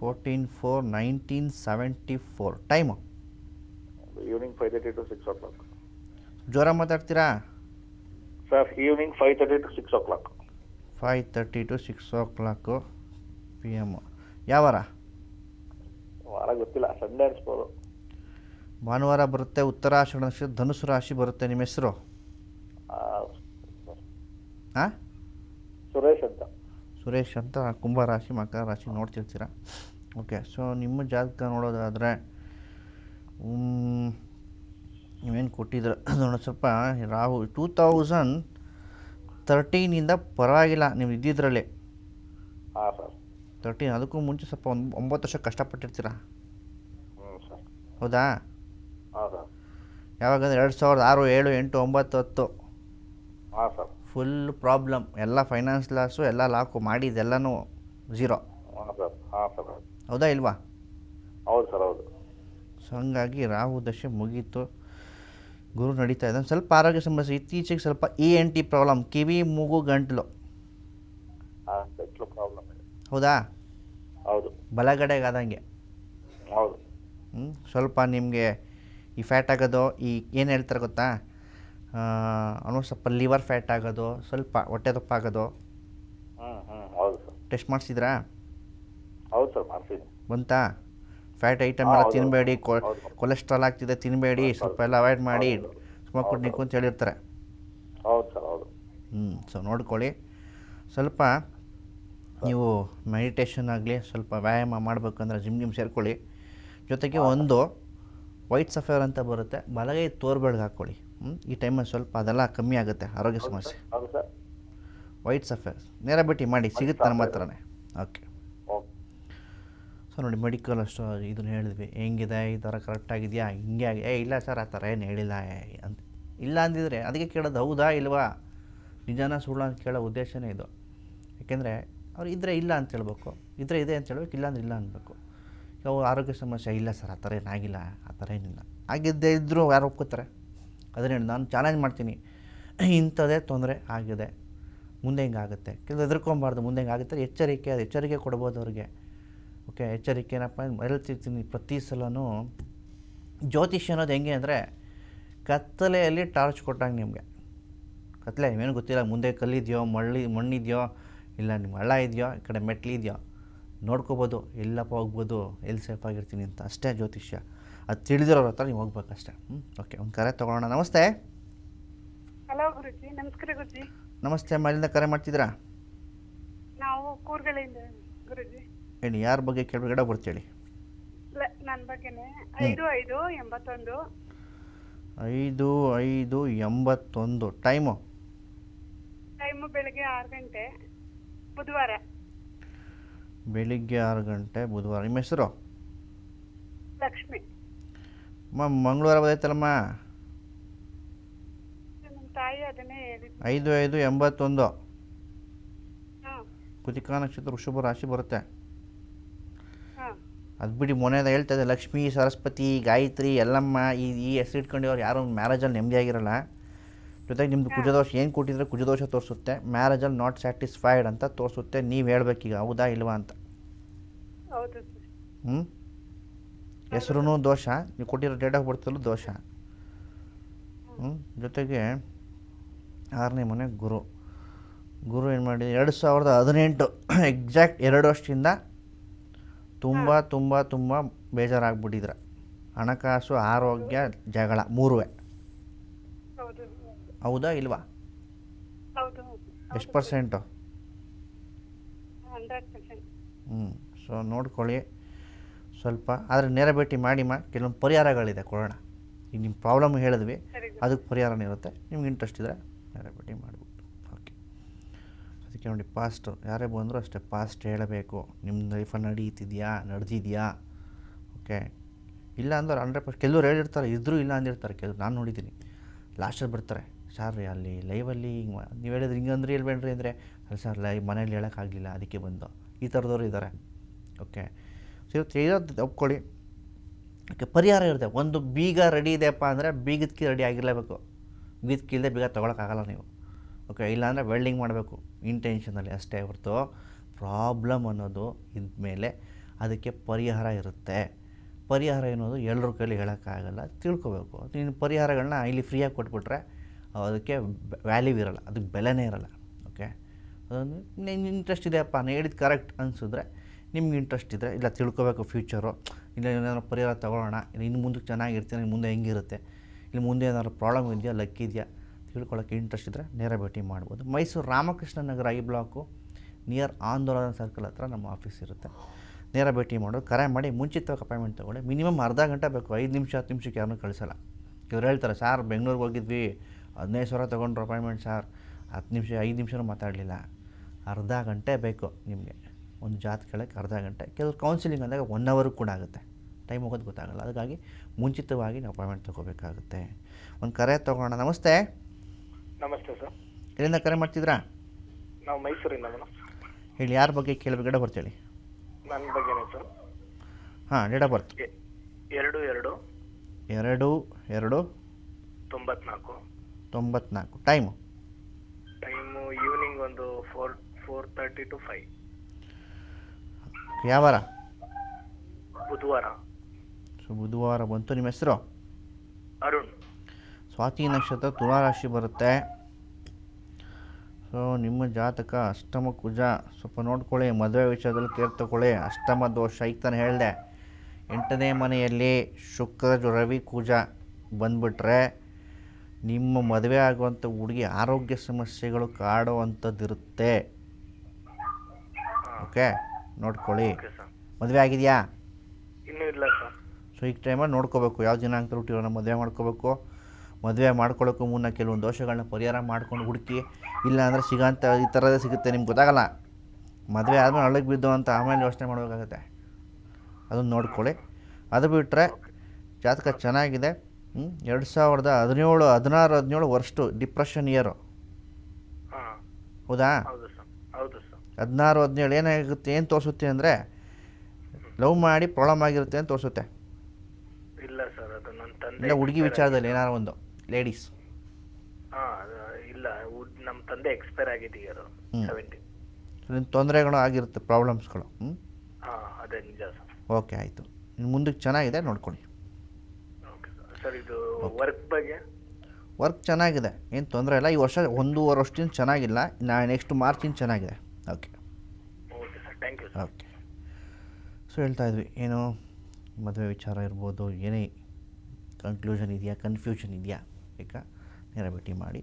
Fourteen four nineteen seventy four. Time? Evening five thirty to six o'clock. ಜ್ವರ ಮಾತಾಡ್ತೀರಾ? Sir evening five thirty to six o'clock five thirty to six o'clock P M ಯಾವಾರ ವಾರ ಗೊತ್ತಿಲ್ಲ ಸಂಡೇ ಅನ್ಸ್ಬೋದು. ಭಾನುವಾರ ಬರುತ್ತೆ ಉತ್ತರಾಷಾಢ ನಕ್ಷತ್ರ ಧನುಸು ರಾಶಿ ಬರುತ್ತೆ ನಿಮ್ಮ ಹೆಸರು? ಆ, ಹಾಂ ಸುರೇಶ್ ಅಂತ. ಸುರೇಶ್ ಅಂತ ಕುಂಭ ರಾಶಿ ಮಕರ ರಾಶಿ ನೋಡ್ತಿರ್ತೀರಾ? ಓಕೆ ಸೊ ನಿಮ್ಮ ಜಾತಕ ನೋಡೋದಾದರೆ ನೀವೇನು ಕೊಟ್ಟಿದ್ರು? ನೋಡೋಣ ಸ್ವಲ್ಪ ರಾಹು ಟೂ ತೌಸಂಡ್ ತರ್ಟೀನಿಂದ ಪರವಾಗಿಲ್ಲ ನೀವು ಇದ್ದಿದ್ರಲ್ಲೇ. ಹಾಂ ಸರ್. ತರ್ಟೀನ್ ಅದಕ್ಕೂ ಮುಂಚೆ ಸ್ವಲ್ಪ ಒಂದು ಒಂಬತ್ತು ವರ್ಷ ಕಷ್ಟಪಟ್ಟಿರ್ತೀರ? ಹೌದಾ? ಹಾಂ ಸರ್. ಯಾವಾಗಂದ್ರೆ ಎರಡು ಸಾವಿರದ ಆರು ಏಳು ಎಂಟು ಒಂಬತ್ತು ಹತ್ತು. ಹಾಂ ಸರ್. ಫುಲ್ ಪ್ರಾಬ್ಲಮ್ ಎಲ್ಲ ಫೈನಾನ್ಸ್ ಲಾಸು ಎಲ್ಲ ಲಾಕು ಮಾಡಿದ್ದೆಲ್ಲನೂ ಝೀರೋ ಹಾಂ ಸರ್. ಹಾಂ ಸರ್. ಹೌದಾ ಇಲ್ವಾ? ಹೌದು ಸರ್ ಹೌದು. ಸೊ ಹಂಗಾಗಿ ರಾಹು ದಶೆ ಮುಗೀತು. ಗುರು ನಡೀತಾ ಇದ್ದಾನೆ. ಸ್ವಲ್ಪ ಆರೋಗ್ಯ ಸಮಸ್ಯೆ ಇತ್ತೀಚೆಗೆ ಸ್ವಲ್ಪ ಎ ಎನ್ ಟಿ ಪ್ರಾಬ್ಲಮ್ ಕಿವಿ ಮೂಗು ಗಂಟಲು. ಹಾಂ ಸೆಟ್ಲು ಪ್ರಾಬ್ಲಮ್ ಹೌದಾ? ಹೌದು. ಬಲಗಡೆಗೆ ಆದಂಗೆ. ಹೌದು. ಹ್ಞೂ ಸ್ವಲ್ಪ ನಿಮಗೆ ಈ ಫ್ಯಾಟ್ ಆಗೋದು ಈ ಏನು ಹೇಳ್ತಾರೆ ಗೊತ್ತಾ? ಅವನು ಸ್ವಲ್ಪ ಲಿವರ್ ಫ್ಯಾಟ್ ಆಗೋದು ಸ್ವಲ್ಪ ಹೊಟ್ಟೆ ದಪ್ಪ ಆಗೋದು. ಹೌದು ಟೆಸ್ಟ್ ಮಾಡಿಸಿದ್ರಾ? ಹೌದು ಸರ್ ಮಾಡ್ತೀನಿ ಬಂತಾ? ಫ್ಯಾಟ್ ಐಟಮ್ ಎಲ್ಲ. ತಿನ್ನಬೇಡಿ. ಕೊಲೆಸ್ಟ್ರಾಲ್ ಆಗ್ತಿದೆ ತಿನ್ನಬೇಡಿ ಸ್ವಲ್ಪ ಎಲ್ಲ ಅವಾಯ್ಡ್ ಮಾಡಿ ಸ್ಮೋಕ್ ಕುಡ್ನಿಕ್ಕು ಅಂತ ಹೇಳಿರ್ತಾರೆ. ಹ್ಞೂ ಸೊ ನೋಡ್ಕೊಳ್ಳಿ. ಸ್ವಲ್ಪ ನೀವು ಮೆಡಿಟೇಷನ್ ಆಗಲಿ ಸ್ವಲ್ಪ ವ್ಯಾಯಾಮ ಮಾಡಬೇಕಂದ್ರೆ ಜಿಮ್ ಜಿಮ್ ಸೇರ್ಕೊಳ್ಳಿ. ಜೊತೆಗೆ ಒಂದು ವೈಟ್ ಸಫೇರ್ ಅಂತ ಬರುತ್ತೆ. ಬಲಗೈ ತೋರ್ಬೆಳ್ಗೆ ಹಾಕ್ಕೊಳ್ಳಿ. ಹ್ಞೂ ಈ ಟೈಮಲ್ಲಿ ಸ್ವಲ್ಪ ಅದೆಲ್ಲ ಕಮ್ಮಿ ಆಗುತ್ತೆ ಆರೋಗ್ಯ ಸಮಸ್ಯೆ. ವೈಟ್ ಸಫೇರ್ ನೇರ ಭೇಟಿ ಮಾಡಿ ಸಿಗುತ್ತೆ ನಮ್ಮ ಹತ್ರನೇ ಓಕೆ ಸೊ ನೋಡಿ ಮೆಡಿಕಲ್ ಅಷ್ಟು ಇದನ್ನು ಹೇಳಿದ್ವಿ. ಹೆಂಗಿದೆ? ಈ ಥರ ಕರೆಕ್ಟಾಗಿದೆಯಾ ಹಿಂಗೆ ಆಗಿ, ಏ, ಇಲ್ಲ ಸರ್, ಆ ಥರ ಏನು ಹೇಳಿಲ್ಲ. ಅಂತ. ಇಲ್ಲ ಅಂದಿದ್ರೆ ಅದಕ್ಕೆ ಕೇಳೋದು, ಹೌದಾ, ಇಲ್ವಾ? ನಿಜಾನ ಸುಳ್ಳು ಅಂತ ಕೇಳೋ ಉದ್ದೇಶನೇ ಇದು. ಯಾಕೆಂದರೆ ಅವ್ರು ಇದ್ದರೆ ಇಲ್ಲ ಅಂತ ಹೇಳ್ಬೇಕು. ಇದ್ದರೆ ಇದೆ ಅಂತ ಹೇಳ್ಬೇಕು, ಇಲ್ಲ ಅಂದ್ರೆ ಇಲ್ಲ ಅನ್ಬೇಕು ಅವು ಆರೋಗ್ಯ ಸಮಸ್ಯೆ, ಇಲ್ಲ ಸರ್, ಆ ಥರ ಏನಾಗಿಲ್ಲ ಆ ಥರ ಏನಿಲ್ಲ ಆಗಿದ್ದೇ ಇದ್ದರೂ ಯಾರು ಒಪ್ಕೋತಾರೆ. ಅದನ್ನೇನು ನಾನು ಚಾಲೆಂಜ್ ಮಾಡ್ತೀನಿ. ಇಂಥದೇ ತೊಂದರೆ ಆಗಿದೆ. ಮುಂದೆ ಹಿಂಗಾಗುತ್ತೆ? ಕೆಲವು ಹೆದರ್ಕೊಬಾರ್ದು ಮುಂದೆ ಹಿಂಗಾಗುತ್ತೆ. ಎಚ್ಚರಿಕೆ, ಅದು ಎಚ್ಚರಿಕೆ ಕೊಡ್ಬೋದು ಅವ್ರಿಗೆ. ಓಕೆ ಎಚ್ಚರಿಕೆ ಏನಪ್ಪ ಹೇಳ್ತಿರ್ತೀನಿ ಪ್ರತಿ ಸಲವೂ ಜ್ಯೋತಿಷ್ಯ ಅನ್ನೋದು ಹೆಂಗೆ ಅಂದರೆ ಕತ್ತಲೆಯಲ್ಲಿ ಟಾರ್ಚ್ ಕೊಟ್ಟಂಗೆ ನಿಮಗೆ. ಕತ್ತಲೆ ಏನು ಗೊತ್ತಿಲ್ಲ ಮುಂದೆ ಕಲ್ಲಿದೆಯೋ ಮಳ್ಳಿ ಮಣ್ಣಿದೆಯೋ ಇಲ್ಲ ನಿಮ್ಮ ಹಳ್ಳ ಇದೆಯೋ ಈ ಕಡೆ ಮೆಟ್ಲಿದೆಯೋ ನೋಡ್ಕೋಬೋದು ಎಲ್ಲಪ್ಪ ಹೋಗ್ಬೋದು ಎಲ್ಲಿ ಸೇಫಾಗಿರ್ತೀನಿ ಅಂತ ಅಷ್ಟೇ ಜ್ಯೋತಿಷ್ಯ. ಅದು ತಿಳಿದಿರೋರ ಹತ್ರ ನೀವು ಹೋಗ್ಬೇಕಷ್ಟೇ. ಹ್ಞೂ ಓಕೆ ಒಂದು ಕರೆ ತೊಗೊಳ್ಳೋಣ. ನಮಸ್ತೆ. ಹಲೋ ಗುರುಜಿ. ನಮಸ್ಕಾರ ಗುರುಜಿ. ನಮಸ್ತೆ ಮನೆಯಿಂದ ಕರೆ ಮಾಡ್ತಿದ್ದೀರಾ? ನಾವು ಹೇಳಿ ಯಾರ ಬಗ್ಗೆ ಕೇಳಬೇಡ ಬರ್ತೇಳಿ ಬಗ್ಗೆನೆ. ಐದು ಐದು ಎಂಬತ್ತೊಂದು. ಐದು ಐದು ಎಂಬತ್ತೊಂದು. ಟೈಮು? ಟೈಮು ಬೆಳಗ್ಗೆ ಆರು ಗಂಟೆ ಬುಧವಾರ. ಬೆಳಿಗ್ಗೆ ಆರು ಗಂಟೆ ಬುಧವಾರ. ನಿಮ್ಮ ಹೆಸರು? ಲಕ್ಷ್ಮಿ. ಅಮ್ಮ ಮಂಗಳವಾರ ಬಂದೈತಲ್ಲಮ್ಮ ನಮ್ಮ ತಾಯಿ ಅದನ್ನೇ ಹೇಳಿದ್ರು ಐದು ಐದು ಎಂಬತ್ತೊಂದು. ಕುತಿಕಾ ನಕ್ಷತ್ರ ವೃಷಭ ರಾಶಿ ಬರುತ್ತೆ. ಅದು ಬಿಡಿ ಮೊನ್ನೆದ ಹೇಳ್ತಾ ಲಕ್ಷ್ಮಿ ಲಕ್ಷ್ಮೀ ಸರಸ್ವತಿ ಗಾಯತ್ರಿ ಎಲ್ಲಮ್ಮ ಈ ಈ ಹೆಸರು ಇಟ್ಕೊಂಡಿವ್ರು ಯಾರು ಮ್ಯಾರೇಜಲ್ಲಿ ನೆಮ್ಮದಿಯಾಗಿರಲ್ಲ ಜೊತೆಗೆ ನಿಮ್ಮದು ಕುಜದೋಷ ಏನು ಕೊಟ್ಟಿದ್ರೆ ಕುಜದೋಷ ತೋರಿಸುತ್ತೆ ಮ್ಯಾರೇಜಲ್ಲಿ ನಾಟ್ ಸ್ಯಾಟಿಸ್ಫೈಡ್ ಅಂತ ತೋರಿಸುತ್ತೆ ನೀವು ಹೇಳ್ಬೇಕೀಗ ಹೌದಾ ಇಲ್ವಾ ಅಂತ. ಹ್ಞೂ ಹೆಸ್ರೂ ದೋಷ ನೀವು ಕೊಟ್ಟಿರೋ ಡೇಟ್ ಆಫ್ ಬರ್ತಲ್ಲೂ ದೋಷ. ಹ್ಞೂ ಜೊತೆಗೆ ಆರನೇ ಮನೆ ಗುರು. ಗುರು ಏನು ಮಾಡಿದೆ ಎರಡು ಸಾವಿರದ ಹದಿನೆಂಟು [coughs] ಎಕ್ಸಾಕ್ಟ್ ಎರಡು ವರ್ಷದಿಂದ ತುಂಬ ತುಂಬ ತುಂಬ ಬೇಜಾರಾಗ್ಬಿಟ್ಟಿದ್ರ. ಹಣಕಾಸು ಆರೋಗ್ಯ ಜಗಳ ಮೂರುವೆ. ಹೌದು ಹೌದಾ. ಇಲ್ವಾ? ಹೌದು ಎಷ್ಟು ಪರ್ಸೆಂಟು? Hundred percent. ಹ್ಞೂ ಸೊ ನೋಡ್ಕೊಳ್ಳಿ. ಸ್ವಲ್ಪ ಆದರೆ ನೇರ ಭೇಟಿ ಮಾಡಿಮ್ಮ ಕೆಲವೊಂದು ಪರಿಹಾರಗಳಿದೆ ಕೊಡೋಣ. ಈಗ ನಿಮ್ಮ ಪ್ರಾಬ್ಲಮ್ ಹೇಳಿದ್ವಿ. ಅದಕ್ಕೆ ಪರಿಹಾರನೇ ಇರುತ್ತೆ. ನಿಮ್ಗೆ ಇಂಟ್ರೆಸ್ಟ್ ಇದ್ದರೆ ನೇರ ಭೇಟಿ ಓಕೆ ಅದಕ್ಕೆ ನೋಡಿ, ಪಾಸ್ಟ್, ಯಾರೇ ಬಂದರೂ ಅಷ್ಟೇ ಪಾಸ್ಟ್ ಹೇಳಬೇಕು. ನಿಮ್ಮ ಲೈಫಲ್ಲಿ ನಡೀತಿದೆಯಾ? ನಡೆದಿದೆಯಾ? ಓಕೆ. ಇಲ್ಲ ಅಂದ್ರೆ ಹಂಡ್ರೆಡ್ ಪರ್ಸೆಂಟ್ ಕೆಲವ್ರು ಹೇಳಿರ್ತಾರೆ ಇದ್ದರೂ ಇಲ್ಲ ಅಂದಿರ್ತಾರೆ. ಕೆಲವ್ರು ನಾನು ನೋಡಿದ್ದೀನಿ. ಲಾಸ್ಟಲ್ಲಿ ಬರ್ತಾರೆ ಸರ್ ರೀ, ಅಲ್ಲಿ ಲೈವಲ್ಲಿ ಹಿಂಗೆ ನೀವು ಹೇಳಿದ್ರೆ ಹಿಂಗಂದ್ರೆ ಹೇಳ್ಬೇಡ್ರಿ ಅಂದರೆ, ಅಲ್ಲಿ ಸರ್ ಲೈ ಮನೇಲಿ ಹೇಳೋಕ್ಕಾಗಲಿಲ್ಲ ಅದಕ್ಕೆ ಬಂದು. ಈ ಥರದವ್ರು ಇದ್ದಾರೆ. ಓಕೆ. ಸೊ ಇವತ್ತು ಇರೋದು ಒಪ್ಕೊಳ್ಳಿ. ಓಕೆ, ಪರಿಹಾರ ಇರುತ್ತೆ. ಒಂದು ಬೀಗ ರೆಡಿ ಇದೆಯಪ್ಪ ಅಂದರೆ ಬೀಗದ್ಕಿ ರೆಡಿ ಆಗಿರಲೇಬೇಕು. ಬೀಗದ ಕೀಲ್ದೆ ಬೀಗ ತೊಗೊಳಕ್ಕಾಗಲ್ಲ ನೀವು. ಓಕೆ ಇಲ್ಲಾಂದರೆ ವೆಲ್ಡಿಂಗ್ ಮಾಡಬೇಕು. ಇಂಟೆನ್ಷನಲ್ಲಿ ಅಷ್ಟೇ ಹೊರತು ಪ್ರಾಬ್ಲಮ್ ಅನ್ನೋದು ಇದ್ಮೇಲೆ ಅದಕ್ಕೆ ಪರಿಹಾರ ಇರುತ್ತೆ. ಪರಿಹಾರ ಏನೋದು ಎಲ್ಲರೂ ಕೈಲಿ ಹೇಳೋಕ್ಕಾಗಲ್ಲ, ತಿಳ್ಕೊಬೇಕು. ನೀನು ಪರಿಹಾರಗಳನ್ನ ಇಲ್ಲಿ ಫ್ರೀಯಾಗಿ ಕೊಟ್ಬಿಟ್ರೆ ಅದಕ್ಕೆ ವ್ಯಾಲ್ಯೂ ಇರೋಲ್ಲ, ಅದಕ್ಕೆ ಬೆಲೆನೇ ಇರೋಲ್ಲ. ಓಕೆ ಅದೊಂದು ನಿನ್ನ ಇಂಟ್ರೆಸ್ಟ್ ಇದೆಯಪ್ಪ, ನಾನು ಹೇಳಿದ ಕರೆಕ್ಟ್ ಅನಿಸಿದ್ರೆ ನಿಮ್ಗೆ ಇಂಟ್ರೆಸ್ಟ್ ಇದ್ದರೆ ಇಲ್ಲ ತಿಳ್ಕೊಬೇಕು ಫ್ಯೂಚರು ಇಲ್ಲ ಏನಾದ್ರು ಪರಿಹಾರ ತೊಗೊಳ್ಳೋಣ, ಇನ್ನು ಮುಂದಕ್ಕೆ ಚೆನ್ನಾಗಿರ್ತೀನಿ ಮುಂದೆ ಹೆಂಗಿರುತ್ತೆ ಇಲ್ಲಿ ಮುಂದೆ ಏನಾದ್ರು ಪ್ರಾಬ್ಲಮ್ ಇದೆಯಾ ಲಕ್ ಇದೆಯಾ? ತಿಳ್ಕೊಳ್ಳೋಕ್ಕೆ ಇಂಟ್ರೆಸ್ಟ್ ಇದ್ದರೆ ನೇರ ಭೇಟಿ ಮಾಡ್ಬೋದು. Mysuru Ramakrishna Nagar I block near Andolana circle ಹತ್ರ ನಮ್ಮ ಆಫೀಸ್ ಇರುತ್ತೆ. ನೇರ ಭೇಟಿ ಮಾಡೋದು. ಕರೆ ಮಾಡಿ ಮುಂಚಿತವಾಗಿ ಅಪಾಯಿಂಟ್ಮೆಂಟ್ ತೊಗೊಳ್ಳಿ. ಮಿನಿಮಮ್ ಅರ್ಧ ಗಂಟೆ ಬೇಕು. ಐದು ನಿಮಿಷ, ಹತ್ತು ನಿಮಿಷಕ್ಕೆ ಯಾರನ್ನೂ ಕಳಿಸಲ್ಲ. ಇವ್ರು ಹೇಳ್ತಾರೆ, ಸಾರ್, ಬೆಂಗಳೂರಿಗೆ ಹೋಗಿದ್ವಿ. ಹದಿನೈದು ಸಾವಿರ ತೊಗೊಂಡ್ರು ಅಪಾಯಿಂಟ್ಮೆಂಟ್ ಸಾರ್. ಹತ್ತು ನಿಮಿಷ, ಐದು ನಿಮಿಷನೂ ಮಾತಾಡಲಿಲ್ಲ. ಅರ್ಧ ಗಂಟೆ ಬೇಕು ನಿಮಗೆ. ಒಂದು ಜಾತ್ ಕೇಳೋಕ್ಕೆ ಅರ್ಧ ಗಂಟೆ. ಕೆಲವರು ಕೌನ್ಸಿಲಿಂಗ್ ಅಂದಾಗ ಒನ್ ಅವರು ಕೂಡ ಆಗುತ್ತೆ. ಟೈಮ್ ಹೋಗೋದು ಗೊತ್ತಾಗಲ್ಲ. ಅದಕ್ಕಾಗಿ ಮುಂಚಿತವಾಗಿ ನೀವು ಅಪಾಯಿಂಟ್ಮೆಂಟ್ ತೊಗೋಬೇಕಾಗುತ್ತೆ. ಒಂದು ಕರೆ ತೊಗೊಳೋಣ ನಮಸ್ತೆ. ನಮಸ್ತೆ ಸರ್. ಎಲ್ಲಿಂದ ಕರೆ ಮಾಡ್ತಿದ್ರಾ ನಾವು ಮೈಸೂರಿಂದ ಮೇಡಮ್. ಹೇಳಿ ಯಾರ ಬಗ್ಗೆ ಕೇಳಬೇಕು? ಡೇಟ್ ಬರ್ತೇಳಿ ನನ್ನ ಬಗ್ಗೆನೇ ಸರ್. ಹಾಂ ಡೇಟ್ ಆಫ್ ಬರ್ತ್. ಎ- ಎರಡು ಎರಡು. ಎರಡು ಎರಡು. ತೊಂಬತ್ನಾಲ್ಕು. ತೊಂಬತ್ನಾಲ್ಕು. ಟೈಮು? ಟೈಮು ಈವ್ನಿಂಗ್ ಒಂದು four four thirty to five. ಯಾವ ವಾರ? ಬುಧವಾರ. ಸೊ ಬುಧವಾರ ಬಂತು. ನಿಮ್ಮ ಹೆಸರು? ಅರುಣ್. ಸ್ವಾತಿ ನಕ್ಷತ್ರ ತುಲಾರಾಶಿ ಬರುತ್ತೆ. ಸೊ ನಿಮ್ಮ ಜಾತಕ ಅಷ್ಟಮ ಕುಜ. ಸ್ವಲ್ಪ ನೋಡ್ಕೊಳ್ಳಿ ಮದುವೆ ವಿಷಯದಲ್ಲಿ ಕೇರ್ ತಗೊಳ್ಳಿ. ಅಷ್ಟಮ ದೋಷ ಈಗ ತಾನೇ ಹೇಳಿದೆ. ಎಂಟನೇ ಮನೆಯಲ್ಲಿ ಶುಕ್ರ ರವಿ ಕುಜ ಬಂದುಬಿಟ್ರೆ ನಿಮ್ಮ ಮದುವೆ ಆಗುವಂಥ ಹುಡುಗಿ ಆರೋಗ್ಯ ಸಮಸ್ಯೆಗಳು ಕಾಡುವಂಥದ್ದಿರುತ್ತೆ. ಓಕೆ ನೋಡ್ಕೊಳ್ಳಿ. ಮದುವೆ ಆಗಿದೆಯಾ? ಇನ್ನೂ ಇಲ್ಲ ಸರ್ ಸೊ ಈ ಟೈಮಲ್ಲಿ ನೋಡ್ಕೋಬೇಕು. ಯಾವ ದಿನಾಂಕ ಹುಟ್ಟಿರೋನ ಮದುವೆ ಮಾಡ್ಕೋಬೇಕು? ಮದುವೆ ಮಾಡ್ಕೊಳ್ಳೋಕ್ಕೂ ಮುನ್ನ ಕೆಲವೊಂದು ದೋಷಗಳನ್ನ ಪರಿಹಾರ ಮಾಡ್ಕೊಂಡು ಹುಡುಕಿ ಇಲ್ಲ ಅಂದರೆ ಸಿಗೋಂಥ ಈ ಥರದೇ ಸಿಗುತ್ತೆ ನಿಮ್ಗೆ ಗೊತ್ತಾಗಲ್ಲ. ಮದುವೆ ಆದಮೇಲೆ ಅಳಗೆ ಬಿದ್ದು ಅಂತ ಆಮೇಲೆ ಯೋಚನೆ ಮಾಡಬೇಕಾಗತ್ತೆ. ಅದನ್ನು ನೋಡ್ಕೊಳ್ಳಿ. ಅದು ಬಿಟ್ಟರೆ ಜಾತಕ ಚೆನ್ನಾಗಿದೆ? ಎರಡು ಸಾವಿರದ ಹದಿನೇಳು ಹದಿನಾರು ಹದಿನೇಳು ವರ್ಷು ಡಿಪ್ರೆಷನ್ ಇಯರು. ಹೌದಾ? ಹದಿನಾರು ಹದಿನೇಳು ಏನಾಗುತ್ತೆ ಏನು ತೋರಿಸುತ್ತೆ ಅಂದರೆ ಲವ್ ಮಾಡಿ ಪ್ರಾಬ್ಲಮ್ ಆಗಿರುತ್ತೆ ಅಂತ ತೋರಿಸುತ್ತೆ. ಇಲ್ಲ ಹುಡುಗಿ ವಿಚಾರದಲ್ಲಿ ಏನಾರು ಒಂದು. ಲೇಡೀಸ್ ಹಾ ಇಲ್ಲ ನಮ್ಮ ತಂದೆ ಎಕ್ಸ್ಪೈರ್ ಆಗಿದ್ದೀಗ ಸೆವೆಂಟಿ ತೊಂದರೆಗಳು ಆಗಿರುತ್ತೆ ಪ್ರಾಬ್ಲಮ್ಸ್ಗಳು ಹ್ಞೂ ಹಾಂ ಅದೇ ನಿಜ ಸರ್. ಓಕೆ ಆಯಿತು. ಇನ್ನು ಮುಂದಕ್ಕೆ ಚೆನ್ನಾಗಿದೆ ನೋಡ್ಕೊಳ್ಳಿ. Okay sir. ಸರ್ ಇದು ವರ್ಕ್ ಬಗ್ಗೆ? ವರ್ಕ್ ಚೆನ್ನಾಗಿದೆ ಏನು ತೊಂದರೆ ಇಲ್ಲ. ಈ ವರ್ಷ ಒಂದೂವರೆ ವರ್ಷದಿಂದ ಚೆನ್ನಾಗಿಲ್ಲ ನಾ ನೆಕ್ಸ್ಟ್ ಮಾರ್ಚಿಂದ ಚೆನ್ನಾಗಿದೆ. Okay okay sir thank you okay so ಹೇಳ್ತಾ ಇದ್ವಿ ಏನು ಮದುವೆ ವಿಚಾರ ಇರ್ಬೋದು ಏನೇ ಕನ್ಕ್ಲೂಷನ್ ಇದೆಯಾ ಕನ್ಫ್ಯೂಷನ್ ಇದೆಯಾ? ಈಗ ನೇರ ಮಾಡಿ.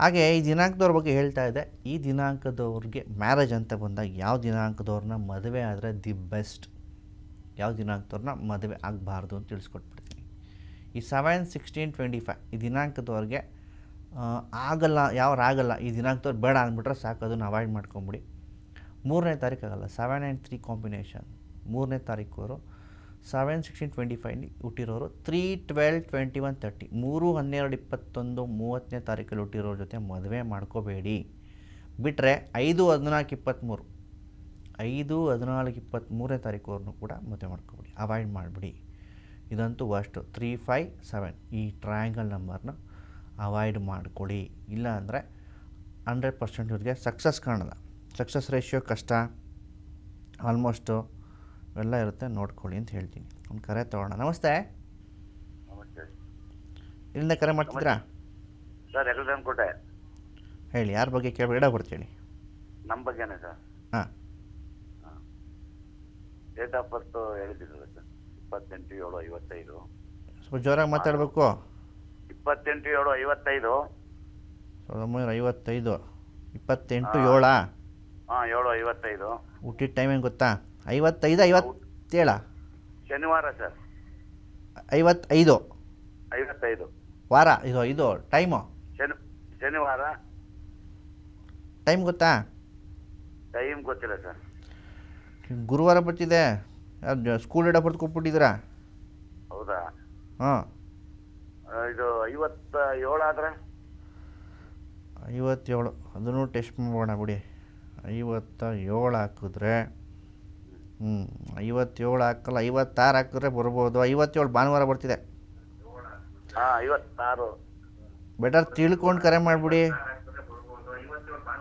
ಹಾಗೆ ಈ ದಿನಾಂಕದವ್ರ ಬಗ್ಗೆ ಹೇಳ್ತಾ ಇದೆ ಈ ದಿನಾಂಕದವ್ರಿಗೆ ಮ್ಯಾರೇಜ್ ಅಂತ ಬಂದಾಗ ಯಾವ ದಿನಾಂಕದವ್ರನ್ನ ಮದುವೆ ಆದರೆ ದಿ ಬೆಸ್ಟ್ ಯಾವ ದಿನಾಂಕದವ್ರನ್ನ ಮದುವೆ ಆಗಬಾರ್ದು ಅಂತ ತಿಳಿಸ್ಕೊಟ್ಬಿಡ್ತೀನಿ. ಈ ಸೆವೆನ್ ಸಿಕ್ಸ್ಟೀನ್ ಟ್ವೆಂಟಿ ಫೈವ್ ಈ ದಿನಾಂಕದವ್ರಿಗೆ ಆಗಲ್ಲ, ಯಾವ್ರು ಆಗಲ್ಲ, ಈ ದಿನಾಂಕದವ್ರು ಬೇಡ ಅಂದ್ಬಿಟ್ರೆ ಸಾಕು, ಅದನ್ನು ಅವಾಯ್ಡ್ ಮಾಡ್ಕೊಂಬಿಡಿ. ಮೂರನೇ ತಾರೀಕು ಆಗಲ್ಲ. ಸೆವೆನ್ ಆ್ಯಂಡ್ ತ್ರೀ ಕಾಂಬಿನೇಷನ್ ಮೂರನೇ ತಾರೀಕು ಸೆವೆನ್ ಸಿಕ್ಸ್ಟೀನ್ ಟ್ವೆಂಟಿ ಫೈವ್ಲಿ ಹುಟ್ಟಿರೋರು three twelve twenty one thirty ಮೂರು ಹನ್ನೆರಡು ಇಪ್ಪತ್ತೊಂದು ಮೂವತ್ತನೇ ತಾರೀಕಲ್ಲಿ ಹುಟ್ಟಿರೋರ ಜೊತೆ ಮದುವೆ ಮಾಡ್ಕೋಬೇಡಿ. ಬಿಟ್ಟರೆ ಐದು ಹದಿನಾಲ್ಕು ಇಪ್ಪತ್ತ್ಮೂರು ಐದು ಹದಿನಾಲ್ಕು ಇಪ್ಪತ್ತ್ಮೂರನೇ ತಾರೀಕುವರೆಗೂ ಕೂಡ ಮದುವೆ ಮಾಡ್ಕೋಬೇಡಿ. ಅವಾಯ್ಡ್ ಮಾಡಿಬಿಡಿ. ಇದಂತೂ ವಸ್ಟು ತ್ರೀ ಫೈವ್ ಸೆವೆನ್ ಈ ಟ್ರಯಾಂಗಲ್ ನಂಬರ್ನ ಅವಾಯ್ಡ್ ಮಾಡಿಕೊಡಿ. ಇಲ್ಲ ಅಂದರೆ ಹಂಡ್ರೆಡ್ ಪರ್ಸೆಂಟ್ ಇವ್ರಿಗೆ ಸಕ್ಸಸ್ ಕಾಣಲ್ಲ. ಸಕ್ಸಸ್ ರೇಷಿಯೋ ಕಷ್ಟ. ಆಲ್ಮೋಸ್ಟು ಎಲ್ಲ ಇರುತ್ತೆ ನೋಡ್ಕೊಳ್ಳಿ ಅಂತ ಹೇಳ್ತೀನಿ. ಒಂದು ಕರೆ ತೊಗೊಳ್ಳೋಣ ನಮಸ್ತೆ. ಇಲ್ಲಿಂದ ಕರೆ ಮಾಡ್ತಿದ್ರಾ ಸರ್ ಎಲ್ಲ ಕೊಟ್ಟೆ ಹೇಳಿ ಯಾರ ಬಗ್ಗೆ ಕೇಳಬೇಡ ಬರ್ತೀನಿ ನಮ್ಮ ಬಗ್ಗೆನೇ ಸರ್. ಹಾಂ. ಡೇಟ್ ಆಫ್ ಬರ್ತು ಹೇಳಿದ್ರು ಸರ್ ಇಪ್ಪತ್ತೆಂಟು ಏಳು ಐವತ್ತೈದು. ಸ್ವಲ್ಪ ಜೋರಾಗಿ ಮಾತಾಡಬೇಕು. ಇಪ್ಪತ್ತೆಂಟು ಏಳು ಐವತ್ತೈದು. ಸಾವಿರದ ಒಂಬೈನೂರ ಐವತ್ತೈದು. ಇಪ್ಪತ್ತೆಂಟು ಏಳಾ? ಹಾಂ ಏಳು ಐವತ್ತೈದು. ಹುಟ್ಟಿದ ಟೈಮಿಂಗ್ ಗೊತ್ತಾ? ಐವತ್ತೈದು ಐವತ್ತೇಳ? ಶನಿವಾರ ಸರ್. ಐವತ್ತೈದು. ಐವತ್ತೈದು. ವಾರ ಇದು ಇದು ಟೈಮು? ಶನಿ ಶನಿವಾರ. ಟೈಮ್ ಗೊತ್ತಾ? ಟೈಮ್ ಗೊತ್ತಿಲ್ಲ ಸರ್. ಗುರುವಾರ ಬರ್ತಿದೆ. ಸ್ಕೂಲ್ ಡೇಟ ಬರ್ದು ಕೊಟ್ಬಿಟ್ಟಿದ್ದೀರಾ ಹೌದಾ? ಹಾಂ. ಇದು ಐವತ್ತ ಏಳಾದ್ರೆ ಆದರೆ? ಐವತ್ತೇಳು. ಅದನ್ನು ಟೆಸ್ಟ್ ಮಾಡೋಣ ಬಿಡಿ. ಐವತ್ತ ಏಳು ಹಾಕಿದ್ರೆ ಹ್ಞೂ ಐವತ್ತೇಳು ಹಾಕಲ್ಲ ಐವತ್ತಾರು ಹಾಕಿದ್ರೆ ಬರ್ಬೋದು. ಐವತ್ತೇಳು ಭಾನುವಾರ ಬರ್ತಿದೆ. ಬೆಟರ್ ತಿಳ್ಕೊಂಡು ಕರೆ ಮಾಡಿಬಿಡಿ.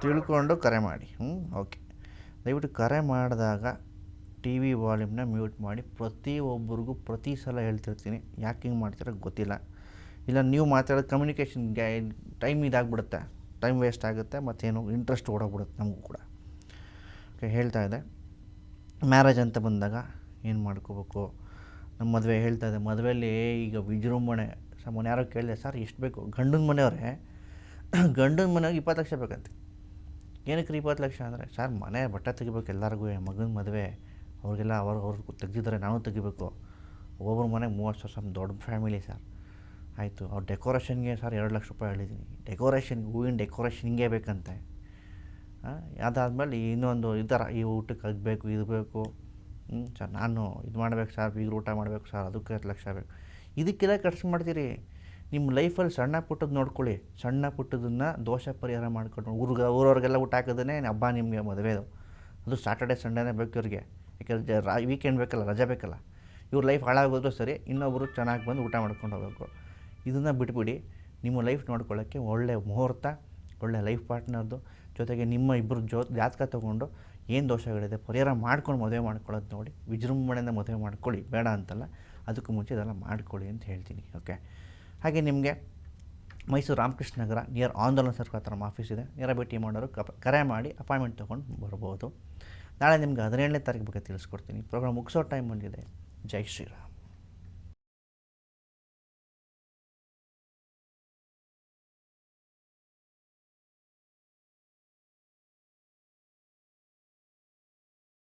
ತಿಳ್ಕೊಂಡು ಕರೆ ಮಾಡಿ. ಹ್ಞೂ ಓಕೆ ದಯವಿಟ್ಟು ಕರೆ ಮಾಡಿದಾಗ ಟಿ ವಿ ವಾಲ್ಯೂಮ್ನ ಮ್ಯೂಟ್ ಮಾಡಿ. ಪ್ರತಿಯೊಬ್ಬರಿಗೂ ಪ್ರತಿ ಸಲ ಹೇಳ್ತಿರ್ತೀನಿ. ಯಾಕೆ ಹಿಂಗೆ ಮಾಡ್ತೀರ ಗೊತ್ತಿಲ್ಲ. ಇಲ್ಲ ನೀವು ಮಾತಾಡೋದು ಕಮ್ಯುನಿಕೇಷನ್ ಟೈಮ್ ಇದಾಗ್ಬಿಡುತ್ತೆ. ಟೈಮ್ ವೇಸ್ಟ್ ಆಗುತ್ತೆ ಮತ್ತೇನು ಇಂಟ್ರೆಸ್ಟ್ ಓಡೋಗ್ಬಿಡುತ್ತೆ ನಮಗೂ ಕೂಡ. ಓಕೆ ಹೇಳ್ತಾ ಇದೆ ಮ್ಯಾರೇಜ್ ಅಂತ ಬಂದಾಗ ಏನು ಮಾಡ್ಕೋಬೇಕು? ನಮ್ಮ ಮದುವೆ ಹೇಳ್ತಾ ಇದೆ ಮದುವೆಯಲ್ಲಿ ಈಗ ವಿಜೃಂಭಣೆ. ಸಾಮಾನ್ಯ ಯಾರೋ ಕೇಳಿದೆ, ಸರ್, ಎಷ್ಟು ಬೇಕು? ಗಂಡನ ಮನೆಯವರೇ, [clears throat] ಗಂಡನ ಮನೆಯವ್ರಿಗೆ ಇಪ್ಪತ್ತು ಲಕ್ಷ ಬೇಕಂತೆ. ಏನಕ್ಕೆ ರೀ ಇಪ್ಪತ್ತು ಲಕ್ಷ ಅಂದರೆ, ಸರ್, ಮನೆ ಬಟ್ಟೆ ತೆಗಿಬೇಕು ಎಲ್ಲರಿಗೂ ಮಗನ ಮದುವೆ. ಅವ್ರಿಗೆಲ್ಲ ಅವ್ರು ಅವ್ರು ತೆಗ್ದಿದ್ದಾರೆ, ನಾನು ತೆಗಿಬೇಕು. ಒಬ್ಬೊಬ್ರ ಮನೆಗೆ ಮೂವತ್ತು ಸಾವಿರ ದೊಡ್ಡ ಫ್ಯಾಮಿಲಿ, ಸರ್. ಆಯಿತು, ಅವ್ರು ಡೆಕೋರೇಷನ್ಗೆ ಸರ್ ಎರಡು ಲಕ್ಷ ರೂಪಾಯಿ ಹೇಳಿದ್ದೀನಿ ಡೆಕೋರೇಷನ್, ಹೂವಿನ ಡೆಕೋರೇಷನ್ ಹಿಂಗೆ ಬೇಕಂತೆ. ಅದಾದಮೇಲೆ ಇನ್ನೊಂದು ಈ ಈ ಊಟಕ್ಕೆ ಅದು ಬೇಕು ಇದು ಬೇಕು, ಹ್ಞೂ, ಸರ್, ನಾನು ಇದು ಮಾಡ್ಬೇಕು ಸರ್, ಈಗ ಊಟ ಮಾಡಬೇಕು ಸರ್, ಅದಕ್ಕೆ ಲಕ್ಷ ಬೇಕು. ಇದಕ್ಕೆಲ್ಲ ಖರ್ಚು ಮಾಡ್ತೀರಿ. ನಿಮ್ಮ ಲೈಫಲ್ಲಿ ಸಣ್ಣ ಪುಟ್ಟದ್ದು ನೋಡ್ಕೊಳ್ಳಿ. ಸಣ್ಣ ಪುಟ್ಟದನ್ನು ದೋಷ ಪರಿಹಾರ ಮಾಡ್ಕೊಂಡು ಊರ್ಗೆ, ಊರವ್ರಿಗೆಲ್ಲ ಊಟ ಹಾಕೋದೇ ಹಬ್ಬ ನಿಮಗೆ ಮದುವೆದು ಅದು. ಸಾಟರ್ಡೆ ಸಂಡೇನೇ ಬೇಕು ಇವ್ರಿಗೆ. ಯಾಕಂದ್ರೆ ವೀಕೆಂಡ್ ಬೇಕಲ್ಲ, ರಜೆ ಬೇಕಲ್ಲ. ಇವ್ರ ಲೈಫ್ ಹಾಳಾಗೋದ್ರು ಸರಿ ಇನ್ನೊಬ್ಬರು ಚೆನ್ನಾಗಿ ಬಂದು ಊಟ ಮಾಡ್ಕೊಂಡು ಹೋಗಬೇಕು. ಇದನ್ನು ಬಿಟ್ಬಿಡಿ. ನಿಮ್ಮ ಲೈಫ್ ನೋಡ್ಕೊಳ್ಳೋಕ್ಕೆ ಒಳ್ಳೆಯ ಮುಹೂರ್ತ ಒಳ್ಳೆಯ ಲೈಫ್ ಪಾರ್ಟ್ನರ್ದು ಜೊತೆಗೆ ನಿಮ್ಮ ಇಬ್ಬರು ಜೋ ಜಾತಕ ತೊಗೊಂಡು ಏನು ದೋಷಗಳಿದೆ? ಪರಿಹಾರ ಮಾಡ್ಕೊಂಡು ಮದುವೆ ಮಾಡ್ಕೊಳ್ಳೋದು ನೋಡಿ. ವಿಜೃಂಭಣೆಯಿಂದ ಮದುವೆ ಮಾಡ್ಕೊಳ್ಳಿ. ಬೇಡ ಅಂತಲ್ಲ. ಅದಕ್ಕೂ ಮುಂಚೆ ಇದೆಲ್ಲ ಮಾಡ್ಕೊಳ್ಳಿ ಅಂತ ಹೇಳ್ತೀನಿ. ಓಕೆ? ಹಾಗೆ ನಿಮಗೆ ಮೈಸೂರು ರಾಮಕೃಷ್ಣ ನಗರ ನಿಯರ್ ಆಂದೋಲನ ಸರ್ಕಾರ ಆಫೀಸ್ ಇದೆ. ನೇರ ಭೇಟಿ ಮಾಡೋರು ಕರೆ ಮಾಡಿ ಅಪಾಯಿಂಟ್ಮೆಂಟ್ ತೊಗೊಂಡು ಬರ್ಬೋದು. ನಾಳೆ ನಿಮ್ಗೆ ಹದಿನೇಳನೇ ತಾರೀಕು ಬಗ್ಗೆ ತಿಳಿಸ್ಕೊಡ್ತೀನಿ. ಪ್ರೋಗ್ರಾಮ್ ಮುಗಿಸೋ ಟೈಮ್ ಬಂದಿದೆ ಜೈ ಶ್ರೀರಾಮ್.